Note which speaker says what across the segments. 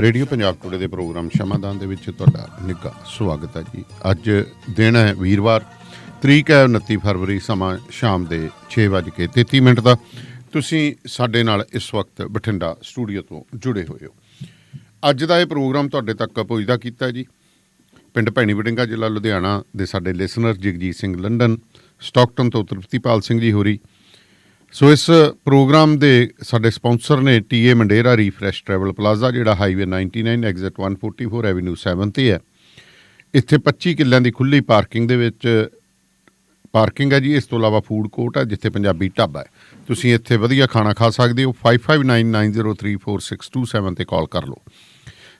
Speaker 1: Radio Punjab today ਦੇ programme ਸ਼ਮਾਦਾਨ ਦੇ ਵਿੱਚ ਤੁਹਾਡਾ ਨਿੱਘਾ ਸਵਾਗਤ ਹੈ ਜੀ। ਅੱਜ ਦਿਨ ਹੈ ਵੀਰਵਾਰ, ਤਰੀਕ ਹੈ 29 ਫਰਵਰੀ, ਸਮਾਂ ਸ਼ਾਮ ਦੇ 6:33 ਮਿੰਟ ਦਾ। ਤੁਸੀਂ ਸਾਡੇ ਨਾਲ ਇਸ ਵਕਤ ਬਠਿੰਡਾ ਸਟੂਡੀਓ ਤੋਂ ਜੁੜੇ ਹੋਏ ਹੋ। ਅੱਜ ਦਾ ਇਹ ਪ੍ਰੋਗਰਾਮ ਤੁਹਾਡੇ ਤੱਕ ਪਹੁੰਚਦਾ ਕੀਤਾ ਜੀ। ਪਿੰਡ ਭੈਣੀ ਵੜਿੰਗਾ ਜ਼ਿਲ੍ਹਾ ਲੁਧਿਆਣਾ ਦੇ ਸਾਡੇ listener Jagjit Singh London, Stockton ਤੋਂ ਤ੍ਰਿਪਤੀਪਾਲ ਸਿੰਘ ਜੀ ਹੋਰੀ ਸੋ ਇਸ ਪ੍ਰੋਗਰਾਮ ਦੇ ਸਾਡੇ ਸਪਾਂਸਰ ਨੇ TA Mandera refresh travel plaza, ਜਿਹੜਾ ਹਾਈਵੇ 99 ਐਗਜ਼ਿਟ 144 ਐਵਨਿਊ 7 ਤੇ ਹੈ। ਇੱਥੇ 25 ਕਿੱਲਿਆਂ ਦੀ ਖੁੱਲੀ ਪਾਰਕਿੰਗ ਦੇ ਵਿੱਚ ਪਾਰਕਿੰਗ ਹੈ ਜੀ। ਇਸ ਤੋਂ ਇਲਾਵਾ ਫੂਡ ਕੋਰਟ ਹੈ, ਜਿੱਥੇ ਪੰਜਾਬੀ ਢਾਬਾ ਹੈ। ਤੁਸੀਂ ਇੱਥੇ ਵਧੀਆ ਖਾਣਾ ਖਾ ਸਕਦੇ ਹੋ। 5599034627 ਤੇ ਕਾਲ ਕਰ ਲਓ।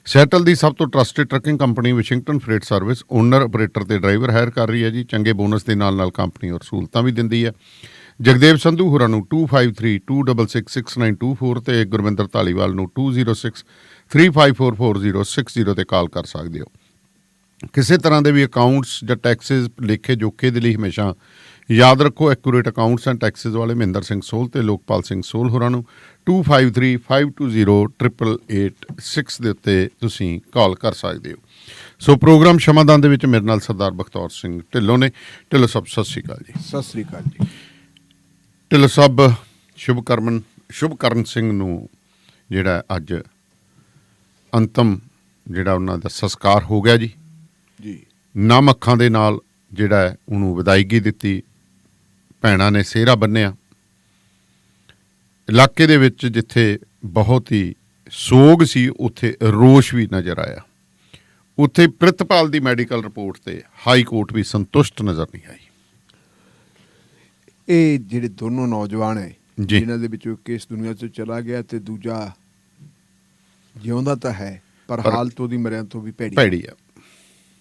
Speaker 1: ਸੈਟਲ ਦੀ ਸਭ ਤੋਂ trusted trucking company Washington freight service owner operator ਤੇ ਡਰਾਈਵਰ ਹਾਇਰ ਕਰ ਰਹੀ ਹੈ ਜੀ। ਚੰਗੇ ਬੋਨਸ ਦੇ ਨਾਲ ਨਾਲ ਕੰਪਨੀ ਔਰ ਸਹੂਲਤਾਂ ਵੀ ਦਿੰਦੀ ਹੈ। ਜਗਦੇਵ ਸੰਧੂ ਹੋਰਾਂ ਨੂੰ 2532666924 ਤੇ ਗੁਰਵਿੰਦਰ ਢਾਲੀਵਾਲ ਨੂੰ 2063544060 ਤੇ ਕਾਲ ਕਰ ਸਕਦੇ ਹੋ। ਕਿਸੇ ਤਰ੍ਹਾਂ ਦੇ ਵੀ ਅਕਾਊਂਟਸ ਜਾਂ ਟੈਕਸਸ ਲੇਖੇ ਜੋਖੇ ਦੇ ਲਈ ਹਮੇਸ਼ਾ ਯਾਦ ਰੱਖੋ ਐਕੂਰੇਟ ਅਕਾਊਂਟਸ ਐਂਡ ਟੈਕਸਸ ਵਾਲੇ ਮਹਿੰਦਰ ਸਿੰਘ ਸੋਲ ਤੇ ਲੋਕਪਾਲ ਸਿੰਘ ਸੋਲ ਹੋਰਾਂ ਨੂੰ 2535208886 ਦੇ ਉੱਤੇ ਤੁਸੀਂ ਕਾਲ ਕਰ ਸਕਦੇ ਹੋ। ਸੋ ਪ੍ਰੋਗਰਾਮ ਸ਼ਮਾਦਾਨ ਦੇ ਵਿੱਚ ਮੇਰੇ ਨਾਲ ਸਰਦਾਰ ਬਖਤੌਰ ਸਿੰਘ ਢਿੱਲੋਂ ਨੇ। ਢਿੱਲੋਂ ਸਭ, ਸਤਿ ਸ਼੍ਰੀ ਅਕਾਲ ਜੀ।
Speaker 2: ਸਤਿ ਸ੍ਰੀ ਅਕਾਲ ਜੀ।
Speaker 1: ਢਿੱਲੋਂ ਸਾਹਿਬ ਸ਼ੁਭਕਰਮਨ ਸ਼ੁਭਕਰਨ ਸਿੰਘ ਨੂੰ ਜਿਹੜਾ ਅੱਜ ਅੰਤਮ ਜਿਹੜਾ ਉਹਨਾਂ ਦਾ ਸੰਸਕਾਰ ਹੋ ਗਿਆ ਜੀ।
Speaker 2: ਜੀ।
Speaker 1: ਨਮ ਅੱਖਾਂ ਦੇ ਨਾਲ ਜਿਹੜਾ ਉਹਨੂੰ ਵਿਦਾਇਗੀ ਦਿੱਤੀ ਭੈਣਾਂ ਨੇ ਸਿਹਰਾ ਬੰਨਿਆ। ਇਲਾਕੇ ਦੇ ਵਿੱਚ ਜਿੱਥੇ ਬਹੁਤ ਹੀ ਸੋਗ ਸੀ ਉੱਥੇ ਰੋਸ਼ ਵੀ ਨਜ਼ਰ ਆਇਆ। ਉੱਥੇ ਪ੍ਰਿਤਪਾਲ ਦੀ ਮੈਡੀਕਲ ਰਿਪੋਰਟ ਤੇ ਹਾਈ ਕੋਰਟ ਵੀ ਸੰਤੁਸ਼ਟ ਨਜ਼ਰ ਨਹੀਂ ਆਈ।
Speaker 2: ਇਹ ਜਿਹੜੇ ਦੋਨੋਂ ਨੌਜਵਾਨ ਹੈ
Speaker 1: ਜੀ।
Speaker 2: ਜਿਨ੍ਹਾਂ ਦੇ ਵਿੱਚੋਂ ਇੱਕ ਇਸ ਦੁਨੀਆ ਤੋਂ ਚਲਾ ਗਿਆ ਤੇ ਦੂਜਾ ਜਿਉਂਦਾ ਤਾਂ ਹੈ ਪਰ
Speaker 1: ਪਰ-
Speaker 2: ਹਾਲਤ ਉਹਦੀ ਮਰਿਆਂ ਤੋਂ ਵੀ ਭੈੜੀ
Speaker 1: ਭੈੜੀ ਆ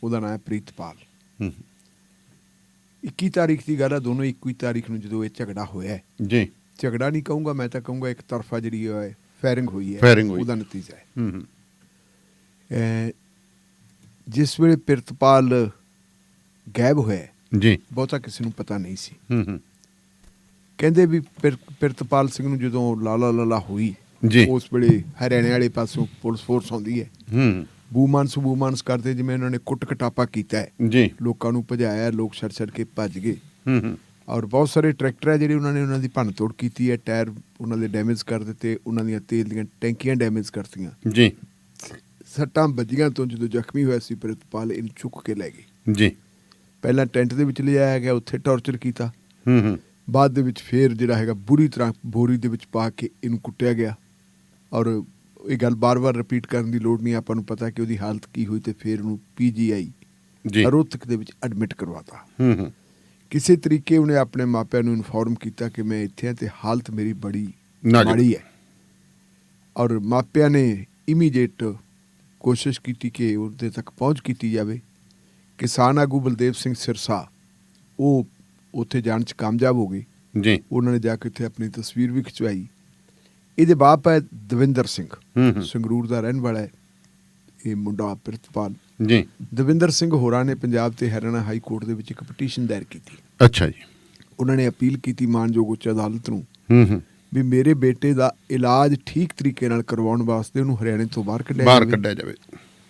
Speaker 2: ਉਹਦਾ ਨਾਮ ਹੈ ਪ੍ਰੀਤਪਾਲ।
Speaker 1: ਹੂੰ।
Speaker 2: 21 ਤਾਰੀਖ ਦੀ ਗੱਲ ਹੈ ਦੋਨੋਂ 21 ਤਾਰੀਖ ਨੂੰ ਜਦੋਂ ਇਹ ਝਗੜਾ ਹੋਇਆ ਹੈ।
Speaker 1: ਜੀ।
Speaker 2: ਝਗੜਾ ਨਹੀਂ ਕਹੂੰਗਾ ਮੈਂ ਤਾਂ ਕਹੂੰਗਾ ਇੱਕ ਤਰਫਾ ਜਿਹੜੀ ਹੈ ਫਾਇਰਿੰਗ ਹੋਈ ਹੈ
Speaker 1: Firing ਹੋਈ।
Speaker 2: ਉਹਦਾ ਨਤੀਜਾ ਹੈ।
Speaker 1: ਹੂੰ ਹੂੰ।
Speaker 2: ਅਹ ਜਿਸ ਵੇਲੇ ਪ੍ਰੀਤਪਾਲ ਗਾਇਬ ਹੋਇਆ ਹੈ,
Speaker 1: ਜੀ।
Speaker 2: ਬਹੁਤਾ ਕਿਸੇ ਨੂੰ ਪਤਾ ਨਹੀਂ ਸੀ।
Speaker 1: ਹੂੰ ਹੂੰ।
Speaker 2: ਕਹਿੰਦੇ ਵੀ ਪਿਰ- ਪ੍ਰਿਤਪਾਲ ਸਿੰਘ ਨੂੰ ਜਦੋਂ ਲਾਲਾ ਲਾਲਾ ਹੋਈ
Speaker 1: ਜੀ।
Speaker 2: ਉਸ ਵੇਲੇ ਹਰਿਆਣੇ ਵਾਲੇ ਪਾਸੋਂ ਪੁਲਿਸ ਫੋਰਸ ਆਉਂਦੀ ਹੈ।
Speaker 1: ਹੂੰ।
Speaker 2: ਬੂਮਾਨਸ ਬੂਮਾਨਸ ਕਰਦੇ ਜਿਵੇਂ ਉਹਨਾਂ ਨੇ ਕੁੱਟ ਕਟਾਪਾ ਕੀਤਾ ਹੈ।
Speaker 1: ਜੀ।
Speaker 2: ਲੋਕਾਂ ਨੂੰ ਭਜਾਇਆ ਲੋਕ ਛੜ ਛੜ ਕੇ ਭੱਜ ਗਏ।
Speaker 1: ਹੂੰ ਹੂੰ।
Speaker 2: ਔਰ ਬਹੁਤ ਸਾਰੇ ਟਰੈਕਟਰ ਹੈ ਜਿਹੜੇ ਉਹਨਾਂ ਨੇ ਉਹਨਾਂ ਦੀ ਭੰਨ ਤੋੜ ਕੀਤੀ ਹੈ। ਟਾਇਰ ਉਹਨਾਂ ਦੇ ਡੈਮੇਜ ਕਰ ਦਿੱਤੇ ਉਹਨਾਂ ਦੀਆਂ ਤੇਲ ਦੀਆਂ ਟੈਂਕੀਆਂ ਡੈਮੇਜ ਕਰਤੀਆਂ।
Speaker 1: ਜੀ।
Speaker 2: ਸੱਟਾਂ ਵੱਜੀਆਂ ਤੋਂ ਜਦੋਂ ਜ਼ਖਮੀ ਹੋਇਆ ਸੀ ਪ੍ਰਿਤਪਾਲ ਇਹਨੂੰ ਚੁੱਕ ਕੇ ਲੈ ਗਏ।
Speaker 1: ਜੀ।
Speaker 2: ਪਹਿਲਾਂ ਟੈਂਟ ਦੇ ਵਿੱਚ ਲਿਜਾਇਆ ਗਿਆ ਉੱਥੇ ਟੌਰਚਰ ਕੀਤਾ।
Speaker 1: ਹੂੰ ਹੂੰ।
Speaker 2: ਬਾਅਦ ਦੇ ਵਿੱਚ ਫੇਰ ਜਿਹੜਾ ਹੈਗਾ ਬੁਰੀ ਤਰ੍ਹਾਂ ਬੋਰੀ ਦੇ ਵਿੱਚ ਪਾ ਕੇ ਇਹਨੂੰ ਕੁੱਟਿਆ ਗਿਆ। ਔਰ ਇਹ ਗੱਲ ਬਾਰ-ਬਾਰ ਰਿਪੀਟ ਕਰਨ ਦੀ ਲੋੜ ਨਹੀਂ ਆਪਾਂ ਨੂੰ ਪਤਾ ਕਿ ਉਹਦੀ ਹਾਲਤ ਕੀ ਹੋਈ ਤੇ ਫੇਰ ਉਹਨੂੰ ਪੀਜੀਆਈ
Speaker 1: ਜੀ।
Speaker 2: ਰੋਹਤਕ ਦੇ ਵਿੱਚ ਐਡਮਿਟ ਕਰਵਾਤਾ।
Speaker 1: ਹੂੰ ਹੂੰ।
Speaker 2: ਕਿਸੇ ਤਰੀਕੇ ਉਹਨੇ ਆਪਣੇ ਮਾਪਿਆਂ ਨੂੰ ਇਨਫੋਰਮ ਕੀਤਾ ਕਿ ਮੈਂ ਇੱਥੇ ਹਾਂ ਤੇ ਹਾਲਤ ਮੇਰੀ ਬੜੀ। ਮਾੜੀ ਹੈ। ਔਰ ਮਾਪਿਆਂ ਨੇ ਇਮੀਡੀਏਟ ਕੋਸ਼ਿਸ਼ ਕੀਤੀ ਕਿ ਉਹਦੇ ਤੱਕ ਪਹੁੰਚ ਕੀਤੀ ਜਾਵੇ ਕਿਸਾਨ ਆਗੂ ਬਲਦੇਵ ਸਿੰਘ ਸਿਰਸਾ ਉਹ ਉੱਥੇ ਜਾਣ ਚ ਕਾਮਯਾਬ ਹੋ ਗਏ
Speaker 1: ਜੀ।
Speaker 2: ਉਹਨਾਂ ਨੇ ਜਾ ਕੇ ਉੱਥੇ ਆਪਣੀ ਤਸਵੀਰ ਵੀ ਖਿਚਵਾਈ। ਇਹਦੇ ਬਾਪ ਹੈ ਦਵਿੰਦਰ ਸਿੰਘ। ਸੰਗਰੂਰ ਦਾ ਰਹਿਣ ਵਾਲਾ ਹੈ। ਇਹ ਮੁੰਡਾ ਪ੍ਰਿਤਪਾਲ।
Speaker 1: ਜੀ।
Speaker 2: ਦਵਿੰਦਰ ਸਿੰਘ ਹੋਰਾਂ ਨੇ ਪੰਜਾਬ ਤੇ ਹਰਿਆਣਾ ਹਾਈ ਕੋਰਟ ਦੇ ਵਿੱਚ ਇੱਕ ਪਟੀਸ਼ਨ ਦਾਇਰ ਕੀਤੀ।
Speaker 1: ਅੱਛਾ ਜੀ।
Speaker 2: ਉਹਨਾਂ ਨੇ ਅਪੀਲ ਕੀਤੀ ਮਾਨਯੋਗ ਉੱਚ ਅਦਾਲਤ ਨੂੰ
Speaker 1: ਹੂੰ ਹੂੰ।
Speaker 2: ਵੀ ਮੇਰੇ ਬੇਟੇ ਦਾ ਇਲਾਜ ਠੀਕ ਤਰੀਕੇ ਨਾਲ ਕਰਵਾਉਣ ਵਾਸਤੇ ਉਹਨੂੰ ਹਰਿਆਣੇ ਤੋਂ ਬਾਹਰ ਕੱਢਿਆ
Speaker 1: ਬਾਹਰ ਕੱਢਿਆ ਜਾਵੇ।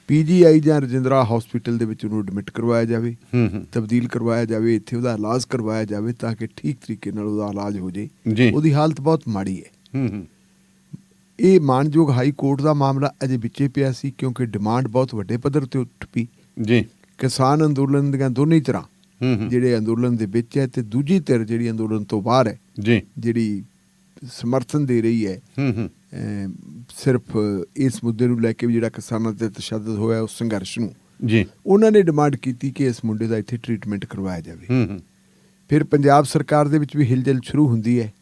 Speaker 2: ਪੀਜੀਆਈ ਜਾਂ ਰਜਿੰਦਰਾ ਹਸਪੀਟਲ ਦੇ ਵਿੱਚ ਉਹਨੂੰ ਐਡਮਿਟ ਕਰਵਾਇਆ ਜਾਵੇ
Speaker 1: ਹੂੰ ਹੂੰ।
Speaker 2: ਤਬਦੀਲ ਕਰਵਾਇਆ ਜਾਵੇ ਇੱਥੇ ਉਹਦਾ ਇਲਾਜ ਕਰਵਾਇਆ ਜਾਵੇ ਤਾਂ ਕਿ ਠੀਕ ਤਰੀਕੇ ਨਾਲ ਉਹਦਾ ਇਲਾਜ ਹੋ ਜੇ। ਉਹਦੀ ਹਾਲਤ ਬਹੁਤ ਮਾੜੀ ਹੈ।
Speaker 1: ਹੂੰ ਹੂੰ।
Speaker 2: ਇਹ ਮਾਨਯੋਗ ਹਾਈ ਕੋਰਟ ਦਾ ਮਾਮਲਾ ਅਜੇ ਵਿੱਚੇ ਪਿਆ ਸੀ ਕਿਉਂਕਿ ਡਿਮਾਂਡ ਬਹੁਤ ਵੱਡੇ ਪੱਧਰ ਤੇ ਉੱਠ ਪਈ।
Speaker 1: ਜੀ।
Speaker 2: ਕਿਸਾਨ ਅੰਦੋਲਨ ਦੀਆਂ ਦੋਨੇ ਤਰ੍ਹਾਂ ਜਿਹੜੇ ਅੰਦੋਲਨ ਦੇ ਵਿੱਚ ਹੈ ਤੇ ਦੂਜੀ ਧਿਰ ਜਿਹੜੀ ਅੰਦੋਲਨ ਤੋਂ ਬਾਹਰ ਹੈ
Speaker 1: ਜੀ।
Speaker 2: ਜਿਹੜੀ ਸਮਰਥਨ ਦੇ ਰਹੀ ਹੈ।
Speaker 1: ਹੂੰ ਹੂੰ।
Speaker 2: ਸਿਰਫ ਇਸ ਮੁੱਦੇ ਨੂੰ ਲੈ ਕੇ ਵੀ ਜਿਹੜਾ ਕਿਸਾਨਾਂ ਤੇ ਤਸ਼ੱਦਦ ਹੋਇਆ ਉਸ ਸੰਘਰਸ਼ ਨੂੰ।
Speaker 1: ਜੀ।
Speaker 2: ਉਹਨਾਂ ਨੇ ਡਿਮਾਂਡ ਕੀਤੀ ਕਿ ਇਸ ਮੁੰਡੇ ਦਾ ਇੱਥੇ ਟ੍ਰੀਟਮੈਂਟ ਕਰਵਾਇਆ ਜਾਵੇ।
Speaker 1: ਹੂੰ ਹੂੰ।
Speaker 2: ਫਿਰ ਪੰਜਾਬ ਸਰਕਾਰ ਦੇ ਵਿੱਚ ਵੀ ਹਿਲਜਲ ਸ਼ੁਰੂ ਹੁੰਦੀ ਹੈ।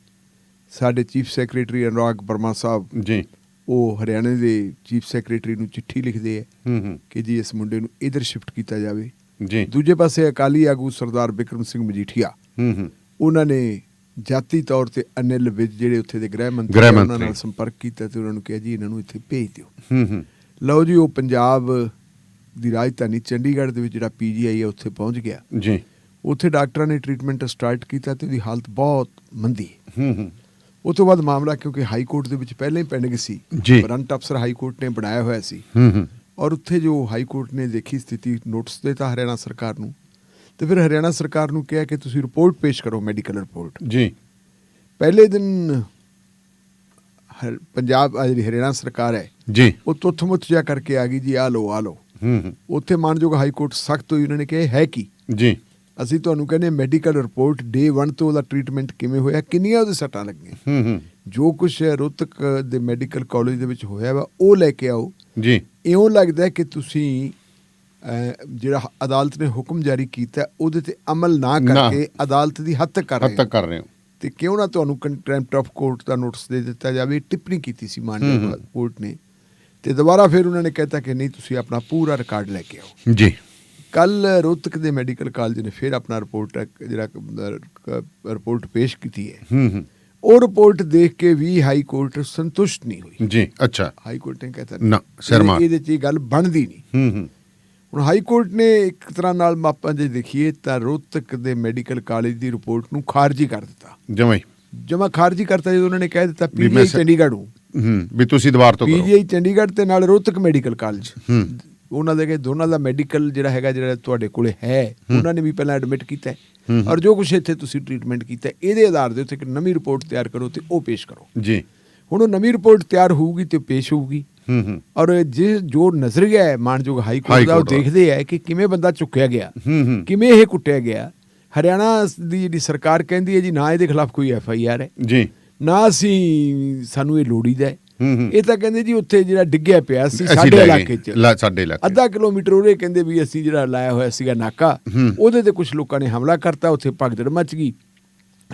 Speaker 2: ਸਾਡੇ ਚੀਫ ਸੈਕਟਰੀ ਅਨੁਰਾਗ ਵਰਮਾ ਸਾਹਿਬ
Speaker 1: ਜੀ।
Speaker 2: ਉਹ ਹਰਿਆਣੇ ਦੇ ਚੀਫ ਸੈਕਟਰੀ ਨੂੰ ਚਿੱਠੀ ਲਿਖਦੇ ਹੂੰ ਕਿ ਜੀ ਇਸ ਮੁੰਡੇ ਨੂੰ ਇਧਰ ਸ਼ਿਫਟ ਕੀਤਾ ਜਾਵੇ।
Speaker 1: ਜੀ।
Speaker 2: ਦੂਜੇ ਪਾਸੇ ਅਕਾਲੀ ਆਗੂ ਸਰਦਾਰ ਬਿਕਰਮ ਸਿੰਘ ਮਜੀਠੀਆ
Speaker 1: ਹੂੰ ਹੂੰ।
Speaker 2: ਉਹਨਾਂ ਨੇ ਜਾਤੀ ਤੌਰ ਤੇ ਅਨਿਲ ਵਿਜ ਜਿਹੜੇ ਉੱਥੇ ਦੇ ਗ੍ਰਹਿ ਮੰਤਰੀ ਉਹਨਾਂ। ਨਾਲ ਸੰਪਰਕ ਕੀਤਾ ਤੇ ਉਹਨਾਂ ਨੂੰ ਕਿਹਾ ਜੀ ਇਹਨਾਂ ਨੂੰ ਇੱਥੇ ਭੇਜ ਦਿਓ।
Speaker 1: ਹੂੰ ਹੂੰ।
Speaker 2: ਲਓ ਜੀ ਉਹ ਪੰਜਾਬ ਦੀ ਰਾਜਧਾਨੀ ਚੰਡੀਗੜ੍ਹ ਦੇ ਵਿੱਚ ਜਿਹੜਾ ਪੀਜੀਆਈ ਹੈ ਉੱਥੇ ਪਹੁੰਚ ਗਿਆ।
Speaker 1: ਜੀ।
Speaker 2: ਉੱਥੇ ਡਾਕਟਰਾਂ ਨੇ ਟ੍ਰੀਟਮੈਂਟ ਸਟਾਰਟ ਕੀਤਾ ਤੇ ਉਹਦੀ ਹਾਲਤ ਬਹੁਤ ਮੰਦੀ ਹੈ।
Speaker 1: ਹੂੰ
Speaker 2: ਉਹ ਤੋਂ ਬਾਅਦ ਮਾਮਲਾ ਕਿਉਂਕਿ ਹਾਈ ਕੋਰਟ ਦੇ ਵਿੱਚ ਪਹਿਲਾਂ ਹੀ ਪੈਂਡਿੰਗ ਸੀ।
Speaker 1: ਜੀ।
Speaker 2: ਬਰੰਟ ਅਫਸਰ ਹਾਈ ਕੋਰਟ ਨੇ ਬਣਾਇਆ ਹੋਇਆ ਸੀ।
Speaker 1: ਹੂੰ ਹੂੰ।
Speaker 2: ਔਰ ਉੱਥੇ ਜੋ ਹਾਈ ਕੋਰਟ ਨੇ ਦੇਖੀ ਸਥਿਤੀ ਨੋਟਿਸ ਦਿੱਤਾ ਹਰਿਆਣਾ ਸਰਕਾਰ ਨੂੰ ਤੇ ਫਿਰ ਹਰਿਆਣਾ ਸਰਕਾਰ ਨੂੰ ਕਿਹਾ ਕਿ ਤੁਸੀਂ ਰਿਪੋਰਟ ਪੇਸ਼ ਕਰੋ ਮੈਡੀਕਲ ਰਿਪੋਰਟ
Speaker 1: ਜੀ।
Speaker 2: ਪਹਿਲੇ ਦਿਨ ਪੰਜਾਬ ਆ ਜਿਹੜੀ ਹਰਿਆਣਾ ਸਰਕਾਰ ਹੈ
Speaker 1: ਜੀ।
Speaker 2: ਉਹ ਤੁੱਥ-ਮੁੱਥ ਜਿਹਾ ਕਰਕੇ ਆ ਗਈ ਜੀ ਆ ਲਓ ਆ ਲਓ।
Speaker 1: ਹੂੰ ਹੂੰ।
Speaker 2: ਉੱਥੇ ਮਾਨਯੋਗ ਹਾਈ ਕੋਰਟ ਸਖਤ ਹੋਈ ਉਹਨਾਂ ਨੇ ਕਿਹਾ ਹੈ ਕੀ?
Speaker 1: ਜੀ।
Speaker 2: ਅਸੀਂ ਤੁਹਾਨੂੰ ਕਹਿੰਦੇ ਮੈਡੀਕਲ ਰਿਪੋਰਟ ਡੇ 1 ਤੋਂ ਉਹਦਾ ਟ੍ਰੀਟਮੈਂਟ ਕਿਵੇਂ ਹੋਇਆ ਕਿੰਨੀਆਂ ਉਹਦੇ ਸੱਟਾਂ ਲੱਗੀਆਂ?
Speaker 1: ਹੂੰ ਹੂੰ।
Speaker 2: ਜੋ ਕੁਝ ਰੋਹਤਕ ਦੇ ਮੈਡੀਕਲ ਕਾਲਜ ਦੇ ਵਿੱਚ ਹੋਇਆ ਵਾ ਉਹ ਲੈ ਕੇ ਆਓ।
Speaker 1: ਜੀ।
Speaker 2: ਇਉਂ ਲੱਗਦਾ ਕਿ ਤੁਸੀਂ ਜਿਹੜਾ ਅਦਾਲਤ ਨੇ ਹੁਕਮ ਜਾਰੀ ਕੀਤਾ ਉਹਦੇ ਤੇ ਅਮਲ ਨਾ। ਕਰਕੇ ਅਦਾਲਤ ਦੀ ਹੱਦ ਕਰ
Speaker 1: ਹੱਦ
Speaker 2: ਰਹੇ
Speaker 1: ਤੱਕ
Speaker 2: ਹੋ।
Speaker 1: ਕਰ ਰਹੇ ਹੋ।
Speaker 2: ਤੇ ਕਿਉਂ ਨਾ ਤੁਹਾਨੂੰ ਕੰਟੈਂਪਟ ਆਫ ਕੋਰਟ ਦਾ ਨੋਟਿਸ ਦੇ ਦਿੱਤਾ ਜਾਵੇ ਟਿੱਪਣੀ ਕੀਤੀ ਸੀ ਮਾਨਯੋਗ। ਕੋਰਟ ਨੇ। ਤੇ ਦੁਬਾਰਾ ਫਿਰ ਉਹਨਾਂ ਨੇ ਕਹਿਤਾ ਕਿ ਨਹੀਂ ਤੁਸੀਂ ਆਪਣਾ ਪੂਰਾ ਰਿਕਾਰਡ ਲੈ ਕੇ ਆਓ।
Speaker 1: ਜੀ।
Speaker 2: ਕੱਲ ਰੋਹਤਕ ਦੇ ਮੈਡੀਕਲ ਕਾਲਜ ਨੇ ਫਿਰ ਆਪਣਾ ਰਿਪੋਰਟ ਜਿਹੜਾ ਰਿਪੋਰਟ ਪੇਸ਼ ਕੀਤੀ ਹੈ।
Speaker 1: ਹੂੰ ਹੂੰ।
Speaker 2: ਉਹ ਰਿਪੋਰਟ ਦੇਖ ਕੇ ਵੀ ਹਾਈ ਕੋਰਟ ਸੰਤੁਸ਼ਟ ਨਹੀਂ ਹੋਈ।
Speaker 1: ਜੀ ਅੱਛਾ।
Speaker 2: ਹਾਈ ਕੋਰਟ ਨੇ ਕਹਿਤਾ
Speaker 1: ਨਾ, ਸ਼ਰਮਾ।
Speaker 2: ਇਹਦੇ 'ਚ ਗੱਲ ਬਣਦੀ ਨਹੀਂ।
Speaker 1: ਹੂੰ ਹੂੰ।
Speaker 2: ਹੁਣ ਹਾਈ ਕੋਰਟ ਨੇ ਇੱਕ ਤਰ੍ਹਾਂ ਨਾਲ ਮਾਪਾਂ ਜੇ ਦੇਖੀਏ ਤਾਂ ਰੋਹਤਕ ਦੇ ਮੈਡੀਕਲ ਕਾਲਜ ਦੀ ਰਿਪੋਰਟ ਨੂੰ ਖਾਰਜੀ ਕਰ ਦਿੱਤਾ।
Speaker 1: ਜਮਾਈ
Speaker 2: ਜਮਾ ਖਾਰਜੀ ਕਰਤਾ ਜਦੋਂ ਉਹਨਾਂ ਨੇ ਕਹਿ ਦਿੱਤਾ ਪੀਜੀਆਈ ਚੰਡੀਗੜ੍ਹ ਨੂੰ।
Speaker 1: ਹੂੰ ਵੀ ਤੁਸੀਂ ਦੁਬਾਰ ਤੋਂ ਕਰੋ।
Speaker 2: ਪੀਜੀਆਈ ਚੰਡੀਗੜ੍ਹ ਤੇ ਨਾਲ ਰੋਹਤਕ ਮੈਡੀਕਲ ਕਾਲਜ।
Speaker 1: ਹੂੰ।
Speaker 2: ਉਹਨਾਂ ਦੇ ਕੇ ਦੋਨਾਂ ਦਾ ਮੈਡੀਕਲ ਜਿਹੜਾ ਹੈਗਾ ਜਿਹੜਾ ਤੁਹਾਡੇ ਕੋਲੇ ਹੈ ਉਹਨਾਂ ਨੇ ਵੀ ਪਹਿਲਾਂ ਐਡਮਿਟ ਕੀਤਾ ਹੈ। ਔਰ ਜੋ ਕੁਛ ਇੱਥੇ ਤੁਸੀਂ ਟ੍ਰੀਟਮੈਂਟ ਕੀਤਾ ਇਹਦੇ ਆਧਾਰ ਦੇ ਉੱਤੇ ਇੱਕ ਨਵੀਂ ਰਿਪੋਰਟ ਤਿਆਰ ਕਰੋ ਤੇ ਉਹ ਪੇਸ਼ ਕਰੋ।
Speaker 1: ਜੀ।
Speaker 2: ਹੁਣ ਉਹ ਨਵੀਂ ਰਿਪੋਰਟ ਤਿਆਰ ਹੋਊਗੀ ਤੇ ਪੇਸ਼ ਹੋਊਗੀ।
Speaker 1: ਹੂੰ
Speaker 2: ਔਰ ਜੇ ਜੋ ਨਜ਼ਰੀਆ ਹੈ ਮਾਨਯੋਗ ਹਾਈ ਕੋਰਟ ਦਾ ਉਹ। ਦੇਖਦੇ ਹੈ ਕਿ ਕਿਵੇਂ ਬੰਦਾ ਚੁੱਕਿਆ ਗਿਆ ਕਿਵੇਂ ਇਹ ਕੁੱਟਿਆ ਗਿਆ। ਹਰਿਆਣਾ ਦੀ ਜਿਹੜੀ ਸਰਕਾਰ ਕਹਿੰਦੀ ਹੈ ਜੀ ਨਾ ਇਹਦੇ ਖਿਲਾਫ ਕੋਈ ਐਫ ਆਈ ਆਰ ਹੈ।
Speaker 1: ਜੀ।
Speaker 2: ਨਾ ਅਸੀਂ ਸਾਨੂੰ ਇਹ ਲੋੜੀਦਾ ਹੈ। ਇਹ ਤਾਂ ਕਹਿੰਦੇ ਜੀ ਉੱਥੇ ਜਿਹੜਾ ਡਿੱਗਿਆ ਪਿਆ ਸੀ ਸਾਡੇ। ਇਲਾਕੇ 'ਚ।
Speaker 1: ਸਾਡੇ ਇਲਾਕੇ।
Speaker 2: ਅੱਧਾ ਕਿਲੋਮੀਟਰ ਉਹਦੇ ਕਹਿੰਦੇ ਵੀ ਅਸੀਂ ਜਿਹੜਾ ਲਾਇਆ ਹੋਇਆ ਸੀਗਾ ਨਾਕਾ। ਉਹਦੇ ਤੇ ਕੁਝ ਲੋਕਾਂ ਨੇ ਹਮਲਾ ਕਰਤਾ ਉੱਥੇ ਭਗਦੜ ਮਚ ਗਈ।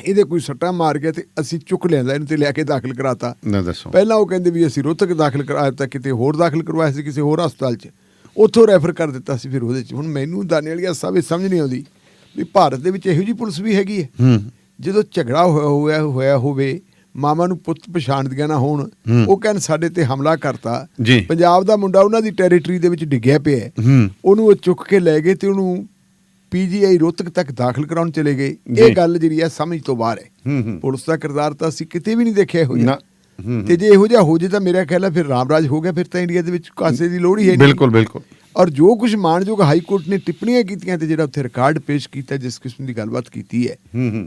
Speaker 2: ਇਹਦੇ ਕੋਈ ਸੱਟਾਂ ਮਾਰ ਗਿਆ ਤੇ ਅਸੀਂ ਚੁੱਕ ਲਿਆਂਦਾ ਇਹਨੂੰ ਤੇ ਲਿਆ ਕੇ ਦਾਖਲ ਕਰਾਤਾ।
Speaker 1: ਨਾ ਦੱਸੋ।
Speaker 2: ਪਹਿਲਾਂ ਉਹ ਕਹਿੰਦੇ ਵੀ ਅਸੀਂ ਰੋਹਤਕ ਦਾਖਲ ਕਰਾਇਆ ਤਾਂ ਕਿਤੇ ਹੋਰ ਦਾਖਲ ਕਰਵਾਇਆ ਸੀ ਕਿਸੇ ਹੋਰ ਹਸਪਤਾਲ 'ਚ। ਉੱਥੋਂ ਰੈਫਰ ਕਰ ਦਿੱਤਾ ਸੀ ਫਿਰ ਉਹਦੇ 'ਚ। ਹੁਣ ਮੈਨੂੰ ਦਾਨੇ ਵਾਲੀ ਸਾਹਿਬ ਇਹ ਸਮਝ ਨਹੀਂ ਆਉਂਦੀ ਵੀ ਭਾਰਤ ਦੇ ਵਿੱਚ ਇਹੋ ਜੀ ਪੁਲਿਸ ਵੀ ਹੈਗੀ ਹੈ। ਜਦੋਂ ਝਗੜਾ ਹੋਇਆ ਹੋਇਆ ਹੋਇਆ ਹੋਵੇ ਮਾਮਾ ਨੂੰ ਪੁੱਤ ਪਛਾਣਦੀਆਂ ਨਾ ਹੋਣ। ਉਹ ਕਹਿਣ ਸਾਡੇ ਤੇ ਹਮਲਾ ਕਰਤਾ। ਪੰਜਾਬ ਦਾ ਮੁੰਡਾ ਉਹਨਾਂ ਦੀ ਟੈਰੀਟਰੀ ਦੇ ਵਿੱਚ ਡਿੱਗਿਆ ਪਿਆ ਉਹਨੂੰ ਉਹ ਚੁੱਕ ਕੇ ਲੈ ਗਏ ਤੇ ਉਹਨੂੰ ਪੀਜੀਆਈ ਰੋਹਤਕ ਤੱਕ ਦਾਖਲ ਕਰਾਉਣ ਚਲੇ ਗਏ। ਇਹ ਗੱਲ ਜਿਹੜੀ ਹੈ ਸਮਝ ਤੋਂ ਬਾਹਰ ਹੈ। ਪੁਲਿਸ ਦਾ ਕਿਰਦਾਰ ਤਾਂ ਅਸੀਂ ਕਿਤੇ ਵੀ ਨਹੀਂ ਦੇਖਿਆ ਇਹੋ ਜਿਹਾ।
Speaker 1: ਨਾ। ਹੂੰ
Speaker 2: ਤੇ ਜੇ ਇਹੋ ਜਿਹਾ ਹੋ ਜੇ ਤਾਂ ਮੇਰਾ ਖਿਆਲ ਹੈ ਫਿਰ ਰਾਮਰਾਜ ਹੋ ਗਿਆ ਫਿਰ ਤਾਂ ਇੰਡੀਆ ਦੇ ਵਿੱਚ ਕਾਸੇ ਦੀ ਲੋੜ ਹੀ ਹੈ
Speaker 1: ਬਿਲਕੁਲ ਬਿਲਕੁਲ।
Speaker 2: ਔਰ ਜੋ ਕੁਝ ਮਾਨਯੋਗ ਹਾਈ ਕੋਰਟ ਨੇ ਟਿੱਪਣੀਆਂ ਕੀਤੀਆਂ ਤੇ ਜਿਹੜਾ ਉੱਥੇ ਰਿਕਾਰਡ ਪੇਸ਼ ਕੀਤਾ ਜਿਸ ਕਿਸਮ ਦੀ ਗੱਲਬਾਤ ਕੀਤੀ ਹੈ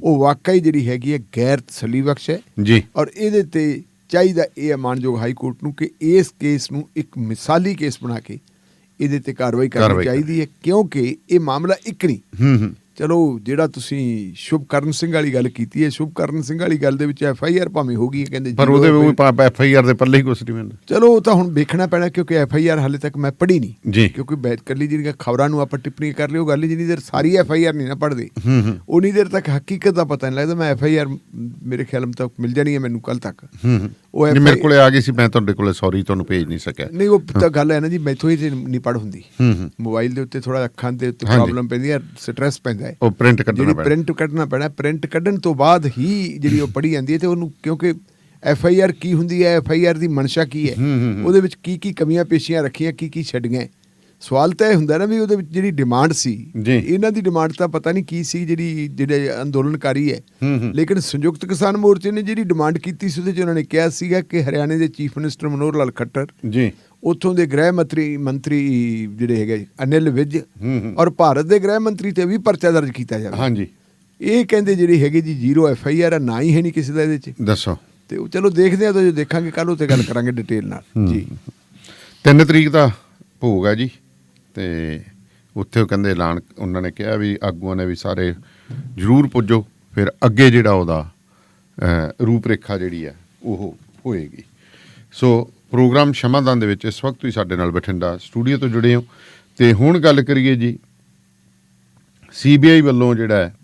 Speaker 2: ਉਹ ਵਾਕਈ ਜਿਹੜੀ ਹੈਗੀ ਹੈ ਗੈਰ ਤਸੱਲੀ ਬਖਸ਼ ਹੈ।
Speaker 1: ਜੀ।
Speaker 2: ਔਰ ਇਹਦੇ ਤੇ ਚਾਹੀਦਾ ਇਹ ਮਾਨਯੋਗ ਹਾਈ ਕੋਰਟ ਨੂੰ ਕਿ ਇਸ ਕੇਸ ਨੂੰ ਇੱਕ ਮਿਸਾਲੀ ਕੇਸ ਬਣਾ ਕੇ ਇਹਦੇ ਤੇ ਕਾਰਵਾਈ ਕਰਨੀ ਚਾਹੀਦੀ ਹੈ ਕਿਉਂਕਿ ਇਹ ਮਾਮਲਾ ਇੱਕ ਨਹੀਂ।
Speaker 1: ਹੂੰ ਹੂੰ।
Speaker 2: ਚਲੋ ਜਿਹੜਾ ਤੁਸੀਂ ਸ਼ੁਭਕਰਨ ਸਿੰਘ ਵਾਲੀ ਗੱਲ ਕੀਤੀ ਹੈ ਸ਼ੁਭਕਰਨ ਸਿੰਘ ਵਾਲੀ ਗੱਲ ਦੇ ਵਿੱਚ ਐਫ ਆਈ ਆਰ ਭਾਵੇਂ ਹੋ ਗਈ ਹੈ ਕਹਿੰਦੇ
Speaker 1: ਪਰ ਉਹਦੇ ਉਹ ਐਫ ਆਈ ਆਰ ਦੇ ਪੱਲੇ ਹੀ ਕੁਛ ਨਹੀਂ ਮਿਲਦਾ
Speaker 2: ਚਲੋ ਉਹ ਤਾਂ ਹੁਣ ਵੇਖਣਾ ਪੈਣਾ ਕਿਉਂਕਿ ਐਫ ਆਈ ਆਰ ਹਾਲੇ ਤੱਕ ਮੈਂ ਪੜ੍ਹੀ ਨਹੀਂ। ਕਿਉਂਕਿ ਬੈਠ ਕੱਲੀ ਜਿਹੜੀਆਂ ਖਬਰਾਂ ਨੂੰ ਆਪਾਂ ਟਿੱਪਣੀ ਕਰ ਲਿਓ ਗੱਲ ਜਿੰਨੀ ਦੇਰ ਸਾਰੀ ਐਫ ਆਈ ਆਰ ਨਹੀਂ ਨਾ ਪੜ੍ਹਦੇ ਉਨੀ ਦੇਰ ਤੱਕ ਹਕੀਕਤ ਦਾ ਪਤਾ ਨਹੀਂ ਲੱਗਦਾ ਮੈਂ ਐਫ ਆਈ ਆਰ ਮੇਰੇ ਖਿਆਲ ਤੱਕ ਮਿਲ ਜਾਣੀ ਹੈ ਮੈਨੂੰ ਕੱਲ ਤੱਕ। ਉਹ
Speaker 1: ਨਹੀਂ ਮੇਰੇ ਕੋਲੇ ਆ ਗਈ ਸੀ ਮੈਂ ਤੁਹਾਡੇ ਕੋਲੇ ਸੌਰੀ ਤੁਹਾਨੂੰ ਭੇਜ ਨਹੀਂ ਸਕਿਆ।
Speaker 2: ਨਹੀਂ ਉਹ ਤਾਂ ਗੱਲ ਹੈ ਨਾ ਜੀ ਮੈਥੋਂ ਹੀ ਨਹੀਂ ਪੜ ਹੁੰਦੀ। ਮੋਬਾਈਲ ਦੇ ਉੱਤੇ ਥੋੜਾ ਅੱਖਾਂ ਦੇ ਉੱਤੇ। ਪ੍ਰੋਬਲਮ ਪੈਂਦੀ ਹੈ ਸਟ੍ਰੈਸ ਪੈਂਦਾ ਹੈ
Speaker 1: ਉਹ ਪ੍ਰਿੰਟ ਕੱਢਣਾ ਪੈਣਾ
Speaker 2: ਪ੍ਰਿੰਟ ਕੱਢਣਾ ਪੈਣਾ ਪ੍ਰਿੰਟ ਕੱਢਣ ਤੋਂ ਬਾਅਦ ਹੀ ਜਿਹੜੀ ਉਹ ਪੜੀ ਜਾਂਦੀ ਹੈ ਤੇ ਉਹਨੂੰ ਕਿਉਂਕਿ ਐਫ ਆਈ ਆਰ ਕੀ ਹੁੰਦੀ ਹੈ ਐਫ ਆਈ ਆਰ ਦੀ ਮਨਸ਼ਾ ਕੀ ਹੈ। ਉਹਦੇ ਵਿੱਚ ਕੀ ਕੀ ਕਮੀਆਂ ਪੇਸ਼ੀਆਂ ਰੱਖੀਆਂ ਕੀ ਕੀ ਛੱਡੀਆਂ ਹੈ। ਸਵਾਲ ਤਾਂ ਇਹ ਹੁੰਦਾ ਨਾ ਵੀ ਉਹਦੇ ਵਿੱਚ ਜਿਹੜੀ ਡਿਮਾਂਡ ਸੀ। ਇਹਨਾਂ ਦੀ ਡਿਮਾਂਡ ਤਾਂ ਪਤਾ ਨਹੀਂ ਕੀ ਸੀ ਜਿਹੜੀ ਜਿਹੜੇ ਅੰਦੋਲਨਕਾਰੀ ਹੂੰ। ਲੇਕਿਨ ਸੰਯੁਕਤ ਕਿਸਾਨ ਮੋਰਚੇ ਨੇ ਜਿਹੜੀ ਡਿਮਾਂਡ ਕੀਤੀ ਸੀ ਉਹਦੇ 'ਚ ਉਹਨਾਂ ਨੇ ਕਿਹਾ ਸੀਗਾ ਕਿ ਹਰਿਆਣੇ ਦੇ ਚੀਫ ਮਿਨਿਸਟਰ ਮਨੋਹਰ ਲਾਲ ਖੱਟਰ
Speaker 1: ਜੀ
Speaker 2: ਉੱਥੋਂ ਦੇ ਗ੍ਰਹਿ ਮੰਤਰੀ ਮੰਤਰੀ ਜਿਹੜੇ ਹੈਗੇ ਅਨਿਲ ਵਿਜ। ਔਰ ਭਾਰਤ ਦੇ ਗ੍ਰਹਿ ਮੰਤਰੀ ਤੇ ਵੀ ਪਰਚਾ ਦਰਜ ਕੀਤਾ ਜਾਵੇ।
Speaker 1: ਹਾਂਜੀ।
Speaker 2: ਇਹ ਕਹਿੰਦੇ ਜਿਹੜੀ ਹੈਗੀ ਜੀ ਜ਼ੀਰੋ ਐਫ ਆਈ ਆਰ ਨਾ ਹੀ ਹੈ ਨਹੀਂ ਕਿਸੇ ਦਾ ਇਹਦੇ 'ਚ।
Speaker 1: ਦੱਸੋ।
Speaker 2: ਤੇ ਉਹ ਚਲੋ ਦੇਖਦੇ ਆ ਤਾਂ ਜੋ ਦੇਖਾਂਗੇ ਕੱਲ ਉਹ ਤੇ ਗੱਲ ਕਰਾਂਗੇ ਡਿਟੇਲ ਨਾਲ। ਜੀ।
Speaker 1: 3 ਤਰੀਕ ਦਾ ਭੋਗ ਹੈ ਜੀ ਤੇ ਉੱਥੇ ਉਹ ਕਹਿੰਦੇ ਐਲਾਨ ਉਹਨਾਂ ਨੇ ਕਿਹਾ ਵੀ ਆਗੂਆਂ ਨੇ ਵੀ ਸਾਰੇ ਜ਼ਰੂਰ ਪੁੱਜੋ ਫਿਰ ਅੱਗੇ ਜਿਹੜਾ ਉਹਦਾ ਰੂਪ ਰੇਖਾ ਜਿਹੜੀ ਹੈ ਉਹ ਹੋਏਗੀ। ਸੋ ਪ੍ਰੋਗਰਾਮ ਸ਼ਮਾਦਾਨ ਦੇ ਵਿੱਚ ਇਸ ਵਕਤ ਵੀ ਸਾਡੇ ਨਾਲ ਬਠਿੰਡਾ ਸਟੂਡੀਓ ਤੋਂ ਜੁੜੇ ਹੋ। ਤੇ ਹੁਣ ਗੱਲ ਕਰੀਏ ਜੀ ਸੀਬੀਆਈ ਵੱਲੋਂ ਜਿਹੜਾ ਹੈ